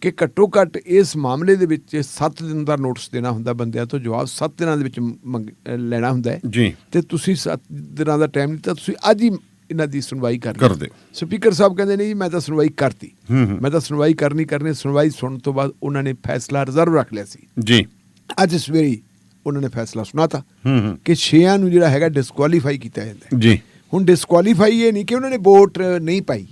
Speaker 2: ਕਿ ਘੱਟੋ ਘੱਟ ਇਸ ਮਾਮਲੇ ਦੇ ਵਿੱਚ 7 ਦਿਨ ਦਾ ਨੋਟਿਸ ਦੇਣਾ ਹੁੰਦਾ ਬੰਦਿਆਂ ਤੋਂ ਜਵਾਬ 7 ਦਿਨਾਂ ਦੇ ਵਿੱਚ ਲੈਣਾ ਹੁੰਦਾ ਹੈ
Speaker 1: ਜੀ।
Speaker 2: ਤੇ ਤੁਸੀਂ 7 ਦਿਨਾਂ ਦਾ ਟਾਈਮ ਦਿੱਤਾ ਤੁਸੀਂ ਅੱਜ ਹੀ ਇਹਨਾਂ ਦੀ ਸੁਣਵਾਈ ਕਰ
Speaker 1: ਕਰ ਦਿਓ।
Speaker 2: ਸਪੀਕਰ ਸਾਹਿਬ ਕਹਿੰਦੇ ਨਹੀਂ ਜੀ ਮੈਂ ਤਾਂ ਸੁਣਵਾਈ ਕਰਤੀ। ਮੈਂ ਤਾਂ ਸੁਣਵਾਈ ਕਰਨੀ ਕਰਨੀ ਸੁਣਵਾਈ ਸੁਣਨ ਤੋਂ ਬਾਅਦ ਉਹਨਾਂ ਨੇ ਫੈਸਲਾ ਰਿਜ਼ਰਵ ਰੱਖ ਲਿਆ ਸੀ।
Speaker 1: ਜੀ।
Speaker 2: ਅੱਜ ਸਵੇਰੇ ਉਹਨਾਂ ਨੇ ਫੈਸਲਾ ਸੁਣਾਤਾ ਕਿ ਛੇਆਂ ਨੂੰ ਜਿਹੜਾ ਹੈਗਾ ਡਿਸਕੁਆਲੀਫਾਈ ਕੀਤਾ ਜਾਂਦਾ।
Speaker 1: ਜੀ।
Speaker 2: ਹੁਣ ਡਿਸਕੁਆਲੀਫਾਈ ਇਹ ਨਹੀਂ ਕਿ ਉਹਨਾਂ ਨੇ ਵੋਟ ਨਹੀਂ ਪਾਈ।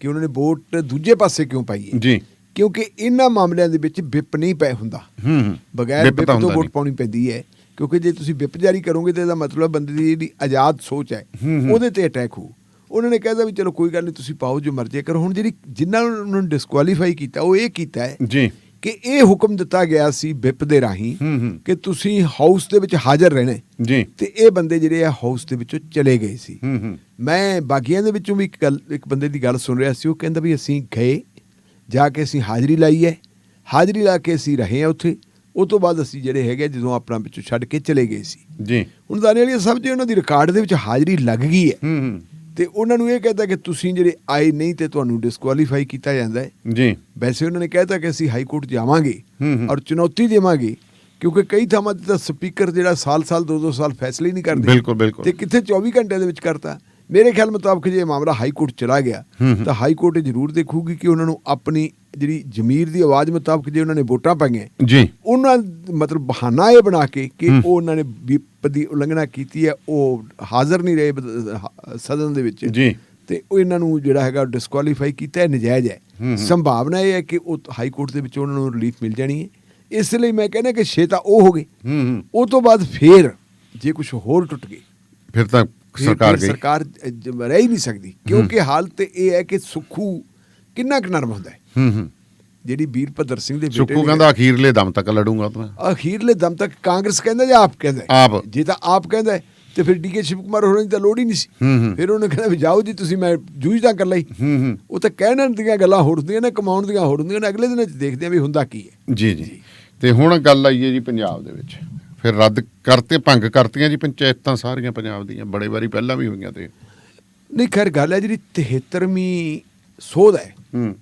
Speaker 2: ਕਿ ਉਹਨਾਂ ਨੇ ਵੋਟ ਦੂਜੇ ਪਾਸੇ ਕਿਉਂ ਪਾਈ ਹੈ?
Speaker 1: ਜੀ।
Speaker 2: ਕਿਉਂਕਿ ਇਹਨਾਂ ਮਾਮਲਿਆਂ ਦੇ ਵਿੱਚ ਵਿਪ ਨਹੀਂ ਪੈ ਹੁੰਦਾ। ਬਗੈਰ
Speaker 1: ਵਿਪ ਤਾਂ
Speaker 2: ਵੋਟ। ਪਾਉਣੀ ਪੈਂਦੀ ਹੈ। ਕਿਉਂਕਿ ਜੇ ਤੁਸੀਂ ਵਿਪ ਜਾਰੀ ਕਰੋਗੇ ਤੇ ਇਹਦਾ ਮਤਲਬ ਬੰਦੇ ਦੀ ਜਿਹੜੀ ਆਜ਼ਾਦ ਸੋਚ ਹੈ। ਉਹਦੇ ਤੇ ਅਟੈਕ ਹੋ ਉਹਨਾਂ ਨੇ ਕਹਿਦਾ ਵੀ ਚਲੋ ਕੋਈ ਗੱਲ ਨਹੀਂ ਤੁਸੀਂ ਪਾਓ ਜੋ ਮਰਜ਼ੀ ਕਰੋ ਹੁਣ ਜਿਹੜੀ ਜਿਨ੍ਹਾਂ ਨੂੰ ਉਹਨਾਂ ਨੂੰ ਡਿਸਕੁਆਲੀਫਾਈ ਕੀਤਾ ਉਹ ਇਹ ਕੀਤਾ ਹੈ
Speaker 1: ਜੀ।
Speaker 2: ਕਿ ਇਹ ਹੁਕਮ ਦਿੱਤਾ ਗਿਆ ਸੀ ਵਿਪ ਦੇ ਰਾਹੀਂ
Speaker 1: ਹੂੰ ਹੂੰ।
Speaker 2: ਕਿ ਤੁਸੀਂ ਹਾਊਸ ਦੇ ਵਿੱਚ ਹਾਜ਼ਰ ਰਹਿਣਾ।
Speaker 1: ਜੀ।
Speaker 2: ਤੇ ਇਹ ਬੰਦੇ ਜਿਹੜੇ ਆ ਹਾਊਸ ਦੇ ਵਿੱਚੋਂ ਚਲੇ ਗਏ ਸੀ।
Speaker 1: ਹੂੰ ਹੂੰ।
Speaker 2: ਮੈਂ ਬਾਗੀਆਂ ਦੇ ਵਿੱਚੋਂ ਵੀ ਇੱਕ ਗੱਲ ਇੱਕ ਬੰਦੇ ਦੀ ਗੱਲ ਸੁਣ ਰਿਹਾ ਸੀ। ਉਹ ਕਹਿੰਦਾ ਵੀ ਅਸੀਂ ਗਏ ਜਾ ਕੇ ਅਸੀਂ ਹਾਜ਼ਰੀ ਲਾਈ ਹੈ। ਹਾਜ਼ਰੀ ਲਾ ਕੇ ਅਸੀਂ ਰਹੇ ਹਾਂ ਉੱਥੇ। ਉਹ ਤੋਂ ਬਾਅਦ ਅਸੀਂ ਜਿਹੜੇ ਹੈਗੇ ਜਦੋਂ ਆਪਣਾ ਵਿੱਚੋਂ ਛੱਡ ਕੇ ਚਲੇ ਗਏ ਸੀ।
Speaker 1: ਜੀ।
Speaker 2: ਹੁਣ ਦਾਨੇ ਵਾਲੀ ਸਾਹਿਬ ਜੀ ਉਹਨਾਂ ਦੀ ਰਿਕਾਰਡ ਦੇ ਵਿੱਚ ਹਾਜ਼ਰੀ ਲੱਗ ਗਈ ਹੈ।
Speaker 1: ਹੂੰ ਹੂੰ।
Speaker 2: ਤੇ ਉਹਨਾਂ ਨੂੰ ਇਹ ਕਹਿੰਦਾ ਕਿ ਤੁਸੀਂ ਜਿਹੜੇ ਆਏ ਨਹੀਂ ਤੇ ਤੁਹਾਨੂੰ ਡਿਸਕੁਆਲੀਫਾਈ ਕੀਤਾ ਜਾਂਦਾ ਹੈ।
Speaker 1: ਜੀ।
Speaker 2: ਵੈਸੇ ਉਹਨਾਂ ਨੇ ਕਹਿਤਾ ਕਿ ਅਸੀਂ ਹਾਈ ਕੋਰਟ ਜਾਵਾਂਗੇ। ਔਰ ਚੁਣੌਤੀ ਦੇਵਾਂਗੇ ਕਿਉਂਕਿ ਕਈ ਥਾਵਾਂ ਤੇ ਤਾਂ ਸਪੀਕਰ ਜਿਹੜਾ ਸਾਲ-ਸਾਲ ਦੋ-ਦੋ ਸਾਲ ਫੈਸਲੇ ਨਹੀਂ ਕਰਦੇ।
Speaker 1: ਬਿਲਕੁਲ, ਬਿਲਕੁਲ।
Speaker 2: ਤੇ ਕਿੱਥੇ 24 ਘੰਟੇ ਦੇ ਵਿੱਚ ਕਰਤਾ। ਮੇਰੇ ਖਿਆਲ ਮੁਤਾਬਕ ਜੇ ਇਹ ਮਾਮਲਾ ਹਾਈ ਕੋਰਟ ਚਲਾ ਗਿਆ। ਤਾਂ ਹਾਈ ਕੋਰਟ ਇਹ ਜ਼ਰੂਰ ਦੇਖੂਗੀ ਕਿ ਉਹਨਾਂ ਨੂੰ ਆਪਣੀ ਜਿਹੜੀ ਜ਼ਮੀਰ ਦੀ ਆਵਾਜ਼ ਮੁਤਾਬਕ ਜੇ ਉਹਨਾਂ ਨੇ ਵੋਟਾਂ ਪਾਈਆਂ
Speaker 1: ਜੀ।
Speaker 2: ਉਹਨਾਂ ਮਤਲਬ ਬਹਾਨਾ ਇਹ ਬਣਾ ਕੇ ਕਿ। ਉਹ ਉਹਨਾਂ ਨੇ ਵਿਪ ਦੀ ਉਲੰਘਣਾ ਕੀਤੀ ਹੈ ਉਹ ਹਾਜ਼ਰ ਨਹੀਂ ਰਹੇ ਸਦਨ ਦੇ ਵਿੱਚ।
Speaker 1: ਜੀ।
Speaker 2: ਤੇ ਉਹ ਇਹਨਾਂ ਨੂੰ ਜਿਹੜਾ ਹੈਗਾ ਡਿਸਕੁਆਲੀਫਾਈ ਕੀਤਾ ਹੈ ਨਜਾਇਜ਼ ਹੈ। ਸੰਭਾਵਨਾ ਇਹ ਹੈ ਕਿ ਉਹ ਹਾਈ ਕੋਰਟ ਦੇ ਵਿੱਚ ਉਹਨਾਂ ਨੂੰ ਰਿਲੀਫ ਮਿਲ ਜਾਣੀ ਹੈ। ਇਸ ਲਈ ਮੈਂ ਕਹਿੰਦਾ ਕਿ ਛੇ ਤਾਂ ਉਹ ਹੋ ਗਏ। ਉਹ ਤੋਂ ਬਾਅਦ ਫੇਰ ਜੇ ਕੁਝ ਹੋਰ ਟੁੱਟ ਗਏ
Speaker 1: ਫਿਰ ਤਾਂ ਸਰਕਾਰ ਗਈ।
Speaker 2: ਸਰਕਾਰ ਰਹਿ ਹੀ ਨਹੀਂ ਸਕਦੀ। ਕਿਉਂਕਿ ਹਾਲਤ ਇਹ ਹੈ ਕਿ ਸੁਖੂ ਕਿੰਨਾ ਕੁ ਨਰਮ ਹੁੰਦਾ ਹੈ।
Speaker 1: ਹੂੰ ਹੂੰ।
Speaker 2: ਜਿਹੜੀ ਵੀਰ ਭਦਰ ਸਿੰਘ ਦੇ ਬੇਟੇ
Speaker 1: ਸੁੱਕੂ ਕਹਿੰਦਾ ਅਖੀਰਲੇ ਦਮ ਤੱਕ ਲੜੂੰਗਾ ਤਾਂ।
Speaker 2: ਅਖੀਰਲੇ ਦਮ ਤੱਕ ਕਾਂਗਰਸ ਕਹਿੰਦਾ ਜਾਂ ਆਪ ਕਹਿੰਦਾ?
Speaker 1: ਆਪ।
Speaker 2: ਜੇ ਤਾਂ ਆਪ ਕਹਿੰਦਾ ਤੇ ਫਿਰ ਡੀਕੇ ਸ਼ਿਵ ਕੁਮਾਰ ਹੋਰਾਂ ਦੀ ਤਾਂ ਲੋੜ ਹੀ ਨਹੀਂ ਸੀ। ਫਿਰ ਉਹਨੇ ਕਹਿੰਦਾ ਵੀ ਜਾਓ ਜੀ ਤੁਸੀਂ ਮੈਂ ਜੂਝਦਾ ਕਰ ਲਈ। ਉਹ ਤਾਂ ਕਹਿਣ ਦੀਆਂ ਗੱਲਾਂ ਹੋਰ ਹੁੰਦੀਆਂ ਨੇ ਕਮਾਉਣ ਦੀਆਂ ਹੋਰ ਹੁੰਦੀਆਂ ਨੇ। ਅਗਲੇ ਦਿਨ ਚ ਦੇਖਦੇ ਆ ਵੀ ਹੁੰਦਾ ਕੀ ਹੈ।
Speaker 1: ਜੀ ਜੀ। ਤੇ ਹੁਣ ਗੱਲ ਆਈ ਹੈ ਜੀ ਪੰਜਾਬ ਦੇ ਵਿੱਚ। ਫਿਰ ਰੱਦ ਕਰਤੇ ਭੰਗ ਕਰਤੀਆਂ ਜੀ ਪੰਚਾਇਤਾਂ ਸਾਰੀਆਂ ਪੰਜਾਬ ਦੀਆਂ ਬੜੇ ਵਾਰੀ ਪਹਿਲਾਂ ਵੀ ਹੋਈਆਂ ਤੇ।
Speaker 2: ਨਹੀਂ ਖੈਰ ਗੱਲ ਹੈ ਜਿਹੜੀ 73ਵੀਂ ਸੋਧ ਹੈ।
Speaker 1: ਹੂੰ।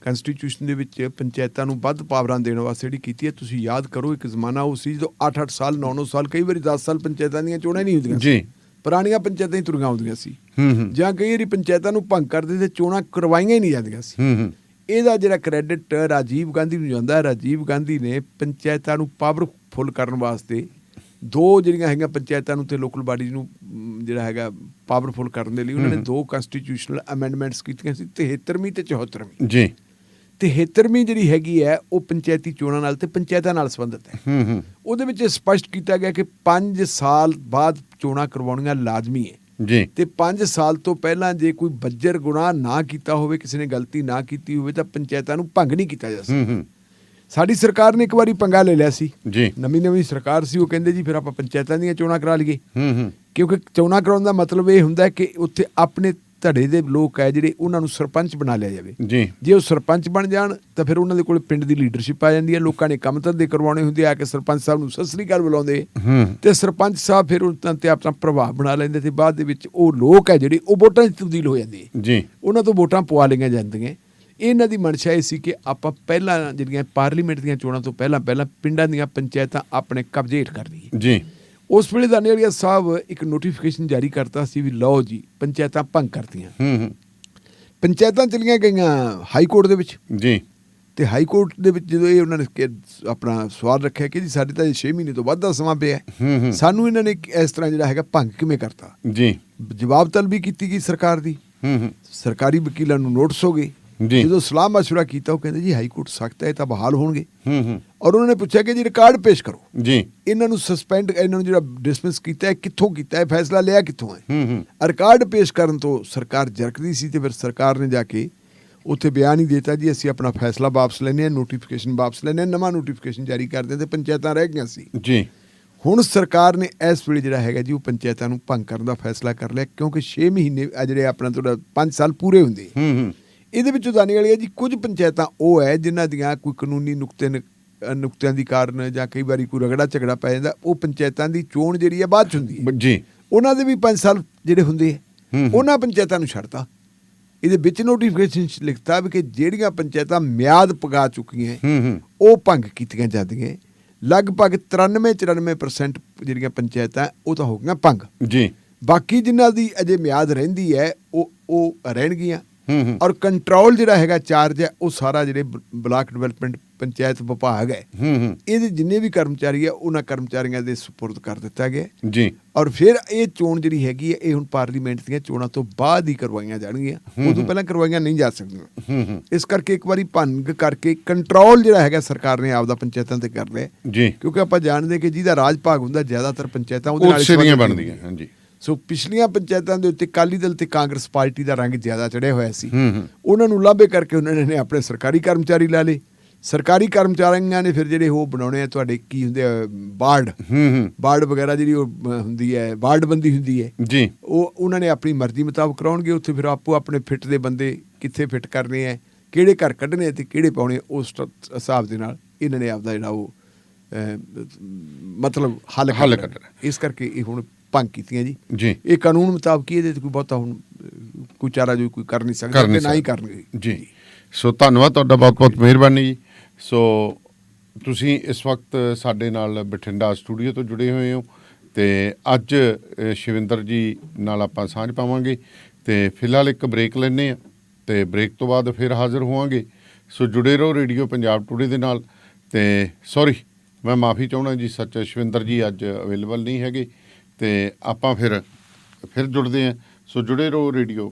Speaker 2: ਕਨਸਟੀਟਿਊਸ਼ਨ ਦੇ ਵਿੱਚ ਪੰਚਾਇਤਾਂ ਨੂੰ ਵੱਧ ਪਾਵਰਾਂ ਦੇਣ ਵਾਸਤੇ ਜਿਹੜੀ ਕੀਤੀ ਹੈ ਤੁਸੀਂ ਯਾਦ ਕਰੋ ਇੱਕ ਜ਼ਮਾਨਾ ਉਹ ਸੀ ਜਦੋਂ 8-8 ਸਾਲ 9-9 ਸਾਲ ਕਈ ਵਾਰੀ 10 ਸਾਲ ਪੰਚਾਇਤਾਂ ਦੀਆਂ ਚੋਣਾਂ ਨਹੀਂ ਹੁੰਦੀਆਂ।
Speaker 1: ਜੀ।
Speaker 2: ਪੁਰਾਣੀਆਂ ਪੰਚਾਇਤਾਂ ਹੀ ਤੁਰੀਆਂ ਹੁੰਦੀਆਂ ਸੀ। ਜਾਂ ਕਈ ਵਾਰੀ ਪੰਚਾਇਤਾਂ ਨੂੰ ਭੰਗ ਕਰਦੇ ਤੇ ਚੋਣਾਂ ਕਰਵਾਈਆਂ ਹੀ ਨਹੀਂ ਜਾਂਦੀਆਂ ਸੀ। ਇਹਦਾ ਜਿਹੜਾ ਕ੍ਰੈਡਿਟ ਰਾਜੀਵ ਗਾਂਧੀ ਨੂੰ ਜਾਂਦਾ ਹੈ ਰਾਜੀਵ ਗਾਂਧੀ ਨੇ ਪੰਚਾਇਤਾਂ ਨੂੰ ਪਾਵਰਫੁਲ ਕਰਨ ਵਾਸਤੇ ਦੋ ਜਿਹੜੀਆਂ ਹੈਗੀਆਂ ਪੰਚਾਇਤਾਂ ਨੂੰ ਤੇ ਲੋਕਲ ਬਾਡੀਜ਼ ਨੂੰ ਜਿਹੜਾ ਹੈਗਾ ਪਾਵਰਫੁਲ ਕਰਨ ਦੇ ਲਈ ਉਹਨਾਂ ਨੇ। ਦੋ ਕਨਸਟੀਟਿਊਸ਼ਨਲ ਅਮੈਂਡਮੈਂਟਸ ਕੀਤੀਆਂ ਸੀ 73ਵੀਂ ਤੇ 74ਵੀਂ
Speaker 1: ਜੀ।
Speaker 2: 73ਵੀਂ ਜਿਹੜੀ ਹੈਗੀ ਹੈ ਉਹ ਪੰਚਾਇਤੀ ਚੋਣਾਂ ਨਾਲ ਤੇ ਪੰਚਾਇਤਾਂ ਨਾਲ ਸੰਬੰਧਿਤ ਹੈ।
Speaker 1: ਹੂੰ ਹੂੰ।
Speaker 2: ਉਹਦੇ ਵਿੱਚ ਸਪਸ਼ਟ ਕੀਤਾ ਗਿਆ ਕਿ 5 ਸਾਲ ਬਾਅਦ ਚੋਣਾਂ ਕਰਵਾਉਣੀਆਂ ਲਾਜ਼ਮੀ ਹੈ।
Speaker 1: ਜੀ।
Speaker 2: ਤੇ 5 ਸਾਲ ਤੋਂ ਪਹਿਲਾਂ ਜੇ ਕੋਈ ਬੱਜਰ ਗੁਨਾਹ ਨਾ ਕੀਤਾ ਹੋਵੇ ਕਿਸੇ ਨੇ ਗਲਤੀ ਨਾ ਕੀਤੀ ਹੋਵੇ ਤਾਂ ਪੰਚਾਇਤਾਂ ਨੂੰ ਭੰਗ ਨਹੀਂ ਕੀਤਾ ਜਾ ਸਕਦਾ।
Speaker 1: ਹੂੰ ਹੂੰ।
Speaker 2: ਸਾਡੀ ਸਰਕਾਰ ਨੇ ਇੱਕ ਵਾਰੀ ਪੰਗਾ ਲੈ ਲਿਆ ਸੀ।
Speaker 1: ਜੀ।
Speaker 2: ਨਵੀਂ ਨਵੀਂ ਸਰਕਾਰ ਸੀ ਉਹ ਕਹਿੰਦੇ ਜੀ ਫਿਰ ਆਪਾਂ ਪੰਚਾਇਤਾਂ ਦੀਆਂ ਚੋਣਾਂ ਕਰਾ ਲਈਏ।
Speaker 1: ਹੂੰ ਹੂੰ।
Speaker 2: ਕਿਉਂਕਿ ਚੋਣਾਂ ਕਰਾਉਣ ਦਾ ਮਤਲਬ ਇਹ ਹੁੰਦਾ ਹੈ ਕਿ ਉੱਥੇ ਆਪਣੇ ਧੜੇ ਦੇ ਲੋਕ ਹੈ ਜਿਹੜੇ ਉਹਨਾਂ ਨੂੰ ਸਰਪੰਚ ਬਣਾ ਲਿਆ ਜਾਵੇ।
Speaker 1: ਜੀ।
Speaker 2: ਜੇ ਉਹ ਸਰਪੰਚ ਬਣ ਜਾਣ ਤਾਂ ਫਿਰ ਉਹਨਾਂ ਦੇ ਕੋਲ ਪਿੰਡ ਦੀ ਲੀਡਰਸ਼ਿਪ ਆ ਜਾਂਦੀ ਹੈ। ਲੋਕਾਂ ਨੇ ਕੰਮ ਧੰਦੇ ਕਰਵਾਉਣੇ ਹੁੰਦੇ ਆ ਕਿ ਸਰਪੰਚ ਸਾਹਿਬ ਨੂੰ ਸਤਿ ਸ੍ਰੀ ਅਕਾਲ ਬੁਲਾਉਂਦੇ।
Speaker 1: ਹੂੰ।
Speaker 2: ਤੇ ਸਰਪੰਚ ਸਾਹਿਬ ਫਿਰ ਉਹਨਾਂ ਤੇ ਆਪਣਾ ਪ੍ਰਭਾਵ ਬਣਾ ਲੈਂਦੇ ਤੇ ਬਾਅਦ ਦੇ ਵਿੱਚ ਉਹ ਲੋਕ ਹੈ ਜਿਹੜੇ ਉਹ ਵੋਟਾਂ 'ਚ ਤਬਦੀਲ ਹੋ ਜਾਂਦੇ।
Speaker 1: ਜੀ।
Speaker 2: ਉਹਨਾਂ ਤੋਂ ਵੋਟਾਂ ਪਵਾ ਲਈਆਂ ਜਾਂਦੀਆਂ। ਇਹਨਾਂ ਦੀ ਮਨਸ਼ਾ ਇਹ ਸੀ ਕਿ ਆਪਾਂ ਪਹਿਲਾਂ ਜਿਹੜੀਆਂ ਪਾਰਲੀਮੈਂਟ ਦੀਆਂ ਚੋਣਾਂ ਤੋਂ ਪਹਿਲਾਂ ਪਹਿਲਾਂ ਪਿੰਡਾਂ ਦੀਆਂ ਪੰਚਾਇਤਾਂ ਆਪਣੇ ਕਬਜ਼ੇ ਹੇਠ ਕਰ ਲਈਏ
Speaker 1: ਜੀ।
Speaker 2: ਉਸ ਵੇਲੇ ਦਾਨੇਵਾਲੀਆ ਸਾਹਿਬ ਇੱਕ ਨੋਟੀਫਿਕੇਸ਼ਨ ਜਾਰੀ ਕਰਤਾ ਸੀ ਵੀ ਲਓ ਜੀ ਪੰਚਾਇਤਾਂ ਭੰਗ ਕਰਤੀਆਂ।
Speaker 1: ਹੂੰ ਹੂੰ।
Speaker 2: ਪੰਚਾਇਤਾਂ ਚਲੀਆਂ ਗਈਆਂ ਹਾਈ ਕੋਰਟ ਦੇ ਵਿੱਚ।
Speaker 1: ਜੀ।
Speaker 2: ਤੇ ਹਾਈ ਕੋਰਟ ਦੇ ਵਿੱਚ ਜਦੋਂ ਇਹ ਉਹਨਾਂ ਨੇ ਆਪਣਾ ਸਵਾਲ ਰੱਖਿਆ ਕਿ ਜੀ ਸਾਡੇ ਤਾਂ 6 ਮਹੀਨੇ ਤੋਂ ਵੱਧ ਦਾ ਸਮਾਂ ਪਿਆ ਸਾਨੂੰ ਇਹਨਾਂ ਨੇ ਇਸ ਤਰ੍ਹਾਂ ਜਿਹੜਾ ਹੈਗਾ ਭੰਗ ਕਿਵੇਂ ਕਰਤਾ?
Speaker 1: ਜੀ।
Speaker 2: ਜਵਾਬ ਤਲਬੀ ਕੀਤੀ ਗਈ ਸਰਕਾਰ ਦੀ।
Speaker 1: ਹੂੰ ਹੂੰ।
Speaker 2: ਸਰਕਾਰੀ ਵਕੀਲਾਂ ਨੂੰ ਨੋਟਿਸ ਹੋ ਗਏ।
Speaker 1: ਜੀ।
Speaker 2: ਜਦੋਂ ਸਲਾਹ ਮਸ਼ਵਰਾ ਕੀਤਾ ਉਹ ਕਹਿੰਦੇ ਜੀ ਹਾਈ ਕੋਰਟ ਸਖਤ ਹੈ ਇਹ ਤਾਂ ਬਹਾਲ ਹੋਣਗੇ।
Speaker 1: ਹੂੰ ਹੂੰ।
Speaker 2: ਔਰ ਉਹਨਾਂ ਨੇ ਪੁੱਛਿਆ ਕਿ ਜੀ ਰਿਕਾਰਡ ਪੇਸ਼ ਕਰੋ।
Speaker 1: ਜੀ।
Speaker 2: ਇਹਨਾਂ ਨੂੰ ਸਸਪੈਂਡ ਇਹਨਾਂ ਨੂੰ ਜਿਹੜਾ ਡਿਸਮਿਸ ਕੀਤਾ ਹੈ ਕਿੱਥੋਂ ਕੀਤਾ ਹੈ ਫੈਸਲਾ ਲਿਆ ਕਿੱਥੋਂ ਹੈ?
Speaker 1: ਹੂੰ ਹੂੰ।
Speaker 2: ਰਿਕਾਰਡ ਪੇਸ਼ ਕਰਨ ਤੋਂ ਸਰਕਾਰ ਜਰਕਦੀ ਸੀ ਤੇ ਫਿਰ ਸਰਕਾਰ ਨੇ ਜਾ ਕੇ ਉੱਥੇ ਬਿਆਨ ਹੀ ਦਿੱਤਾ ਜੀ ਅਸੀਂ ਆਪਣਾ ਫੈਸਲਾ ਵਾਪਸ ਲੈਨੇ ਆ ਨੋਟੀਫਿਕੇਸ਼ਨ ਵਾਪਸ ਲੈਨੇ ਆ ਨਵਾਂ ਨੋਟੀਫਿਕੇਸ਼ਨ ਜਾਰੀ ਕਰਦੇ ਤੇ ਪੰਚਾਇਤਾਂ ਰਹਿ ਗਈਆਂ ਸੀ।
Speaker 1: ਜੀ।
Speaker 2: ਹੁਣ ਸਰਕਾਰ ਨੇ ਇਸ ਵੇਲੇ ਜਿਹੜਾ ਹੈਗਾ ਜੀ ਉਹ ਪੰਚਾਇਤਾਂ ਨੂੰ ਭੰਗ ਕਰਨ ਦਾ ਫੈਸਲਾ ਕਰ ਲਿਆ ਕਿਉਂਕਿ 6 ਮਹੀਨੇ ਜਿਹੜੇ ਆਪਣਾ ਤੁਹਾਡਾ 5 ਸਾਲ ਪੂਰੇ ਹੁੰਦੇ।
Speaker 1: ਹੂੰ ਹੂੰ।
Speaker 2: ਇਹਦੇ ਵਿੱਚੋਂ ਦਾਨੀ ਵਾਲੀ ਹੈ ਜੀ ਕੁਝ ਪੰਚਾਇਤਾਂ ਉਹ ਹੈ ਜਿਨ੍ਹਾਂ ਦੀਆਂ ਕੋਈ ਕਾਨੂੰਨੀ ਨੁਕਤੇ ਨੁਕਤਿਆਂ ਦੀ ਕਾਰਨ ਜਾਂ ਕਈ ਵਾਰੀ ਕੋਈ ਰਗੜਾ ਝਗੜਾ ਪੈ ਜਾਂਦਾ ਉਹ ਪੰਚਾਇਤਾਂ ਦੀ ਚੋਣ ਜਿਹੜੀ ਹੈ ਬਾਅਦ ਚ ਹੁੰਦੀ ਹੈ।
Speaker 1: ਜੀ।
Speaker 2: ਉਹਨਾਂ ਦੇ ਵੀ 5 ਸਾਲ ਜਿਹੜੇ ਹੁੰਦੇ
Speaker 1: ਹੂੰ।
Speaker 2: ਉਹਨਾਂ ਪੰਚਾਇਤਾਂ ਨੂੰ ਛੱਡਤਾ। ਇਹਦੇ ਵਿੱਚ ਨੋਟੀਫਿਕੇਸ਼ਨ ਚ ਲਿਖਤਾ ਵੀ ਕਿ ਜਿਹੜੀਆਂ ਪੰਚਾਇਤਾਂ ਮਿਆਦ ਪਗਾ ਚੁੱਕੀਆਂ ਉਹ ਭੰਗ ਕੀਤੀਆਂ ਜਾਂਦੀਆਂ ਲਗਭਗ 93 94% ਜਿਹੜੀਆਂ ਪੰਚਾਇਤਾਂ ਉਹ ਤਾਂ ਹੋ ਗਈਆਂ ਭੰਗ।
Speaker 1: ਜੀ।
Speaker 2: ਬਾਕੀ ਜਿਨ੍ਹਾਂ ਦੀ ਅਜੇ ਮਿਆਦ ਰਹਿੰਦੀ ਹੈ ਉਹ ਉਹ ਰਹਿਣਗੀਆਂ। ਔਰ ਕੰਟਰੋਲ ਜਿਹੜਾ ਹੈਗਾ ਚਾਰਜ ਹੈ ਉਹ ਸਾਰਾ ਜਿਹੜੇ ਬਲਾਕ ਡਿਵੈਲਪਮੈਂਟ ਪੰਚਾਇਤ ਵਿਭਾਗ ਹੈ।
Speaker 1: ਹੂੰ ਹੂੰ
Speaker 2: ਇਹਦੇ ਜਿੰਨੇ ਵੀ ਕਰਮਚਾਰੀ ਆ ਉਹਨਾਂ ਕਰਮਚਾਰੀਆਂ ਦੇ ਸਪੁਰਦ ਕਰ ਦਿੱਤਾ ਗਿਆ ਹੈ।
Speaker 1: ਜੀ।
Speaker 2: ਔਰ ਫਿਰ ਇਹ ਚੋਣ ਜਿਹੜੀ ਹੈਗੀ ਹੈ ਇਹ ਹੁਣ ਪਾਰਲੀਮੈਂਟ ਦੀਆਂ ਚੋਣਾਂ ਤੋਂ ਬਾਅਦ ਹੀ ਕਰਵਾਈਆਂ ਜਾਣਗੀਆਂ। ਉਦੋਂ ਪਹਿਲਾਂ ਕਰਵਾਈਆਂ ਨਹੀਂ ਜਾ ਸਕਦੀਆਂ।
Speaker 1: ਹੂੰ ਹੂੰ
Speaker 2: ਇਸ ਕਰਕੇ ਇੱਕ ਵਾਰੀ ਭੰਗ ਕਰਕੇ ਕੰਟਰੋਲ ਜਿਹੜਾ ਹੈਗਾ ਸਰਕਾਰ ਨੇ ਆਪਦਾ ਪੰਚਾਇਤਾਂ ਤੇ ਕਰ ਲਿਆ
Speaker 1: ਜੀ।
Speaker 2: ਕਿਉਂਕਿ ਆਪਾਂ ਜਾਣਦੇ ਕਿ ਜਿਹਦਾ ਰਾਜ ਭਾਗ ਹੁੰਦਾ ਜ਼ਿਆਦਾਤਰ ਪੰਚਾਇਤਾਂ ਉਹਦੇ ਨਾਲ ਸੰਬੰਧਿਤ
Speaker 1: ਬਣਦੀਆਂ। ਹਾਂਜੀ।
Speaker 2: ਸੋ ਪਿਛਲੀਆਂ ਪੰਚਾਇਤਾਂ ਦੇ ਉੱਤੇ ਕਾਲੀ ਦਲ ਤੇ ਕਾਂਗਰਸ ਪਾਰਟੀ ਦਾ ਰੰਗ ਜ਼ਿਆਦਾ ਚੜਿਆ ਹੋਇਆ ਸੀ। ਉਹਨਾਂ ਨੂੰ ਲਾਭੇ ਕਰਕੇ ਉਹਨਾਂ ਨੇ ਆਪਣੇ ਸਰਕਾਰੀ ਕਰਮਚਾਰੀ ਲਾ ਲਏ। ਸਰਕਾਰੀ ਕਰਮਚਾਰੀਆਂ ਨੇ ਫਿਰ ਜਿਹੜੇ ਉਹ ਬਣਾਉਣੇ ਆ ਤੁਹਾਡੇ ਕੀ ਹੁੰਦੇ ਆ ਬਾਰਡ।
Speaker 1: ਹੂੰ ਹੂੰ।
Speaker 2: ਬਾਰਡ ਵਗੈਰਾ ਜਿਹੜੀ ਉਹ ਹੁੰਦੀ ਹੈ ਬਾਰਡਬੰਦੀ ਹੁੰਦੀ ਹੈ।
Speaker 1: ਜੀ।
Speaker 2: ਉਹ ਉਹਨਾਂ ਨੇ ਆਪਣੀ ਮਰਜ਼ੀ ਮੁਤਾਬਕ ਕਰਾਉਣਗੇ। ਉੱਥੇ ਫਿਰ ਆਪੋ ਆਪਣੇ ਫਿੱਟ ਦੇ ਬੰਦੇ ਕਿੱਥੇ ਫਿੱਟ ਕਰਨੇ ਆ ਕਿਹੜੇ ਘਰ ਕੱਢਣੇ ਤੇ ਕਿਹੜੇ ਪਾਉਣੇ ਉਸ ਹਿਸਾਬ ਦੇ ਨਾਲ ਇਹਨਾਂ ਨੇ ਆਪਦਾ ਜਿਹੜਾ ਉਹ ਮਤਲਬ ਹੱਲ
Speaker 1: ਹੱਲ।
Speaker 2: ਕੱਢਣਾ। ਇਸ ਕਰਕੇ ਇਹ ਹੁਣ ਭੰਗ ਕੀਤੀਆਂ ਜੀ।
Speaker 1: ਜੀ।
Speaker 2: ਇਹ ਕਾਨੂੰਨ ਮੁਤਾਬਕ ਇਹਦੇ ਤੇ ਕੋਈ ਬਹੁਤਾ ਹੁਣ ਕੋਈ ਚਾਰਾ ਜੋ ਕੋਈ ਕਰ ਨਹੀਂ ਸਕਦਾ ਤੇ ਨਾ ਹੀ। ਕਰਨਗੇ।
Speaker 1: ਜੀ। ਸੋ ਧੰਨਵਾਦ ਤੁਹਾਡਾ ਬਹੁਤ ਬਹੁਤ ਮਿਹਰਬਾਨੀ ਜੀ। ਸੋ ਤੁਸੀਂ ਇਸ ਵਕਤ ਸਾਡੇ ਨਾਲ ਬਠਿੰਡਾ ਸਟੂਡੀਓ ਤੋਂ ਜੁੜੇ ਹੋਏ ਹੋ ਤੇ ਅੱਜ ਸ਼ਿਵਿੰਦਰ ਜੀ ਨਾਲ ਆਪਾਂ ਸਾਂਝ ਪਾਵਾਂਗੇ ਤੇ ਫਿਲਹਾਲ ਇੱਕ ਬ੍ਰੇਕ ਲੈਨੇ ਆ ਤੇ ਬ੍ਰੇਕ ਤੋਂ ਬਾਅਦ ਫਿਰ ਹਾਜ਼ਰ ਹੋਵਾਂਗੇ। ਸੋ ਜੁੜੇ ਰਹੋ ਰੇਡੀਓ ਪੰਜਾਬ ਟੂਡੇ ਦੇ ਨਾਲ ਤੇ ਸੌਰੀ ਮੈਂ ਮਾਫੀ ਚਾਹੁੰਦਾ ਜੀ ਸੱਚ ਸ਼ਿਵਿੰਦਰ ਜੀ ਅੱਜ ਅਵੇਲੇਬਲ ਨਹੀਂ ਹੈਗੇ। ਤੇ ਆਪਾਂ ਫਿਰ ਫਿਰ ਜੁੜਦੇ ਹਾਂ। ਸੋ ਜੁੜੇ ਰਹੋ ਰੇਡੀਓ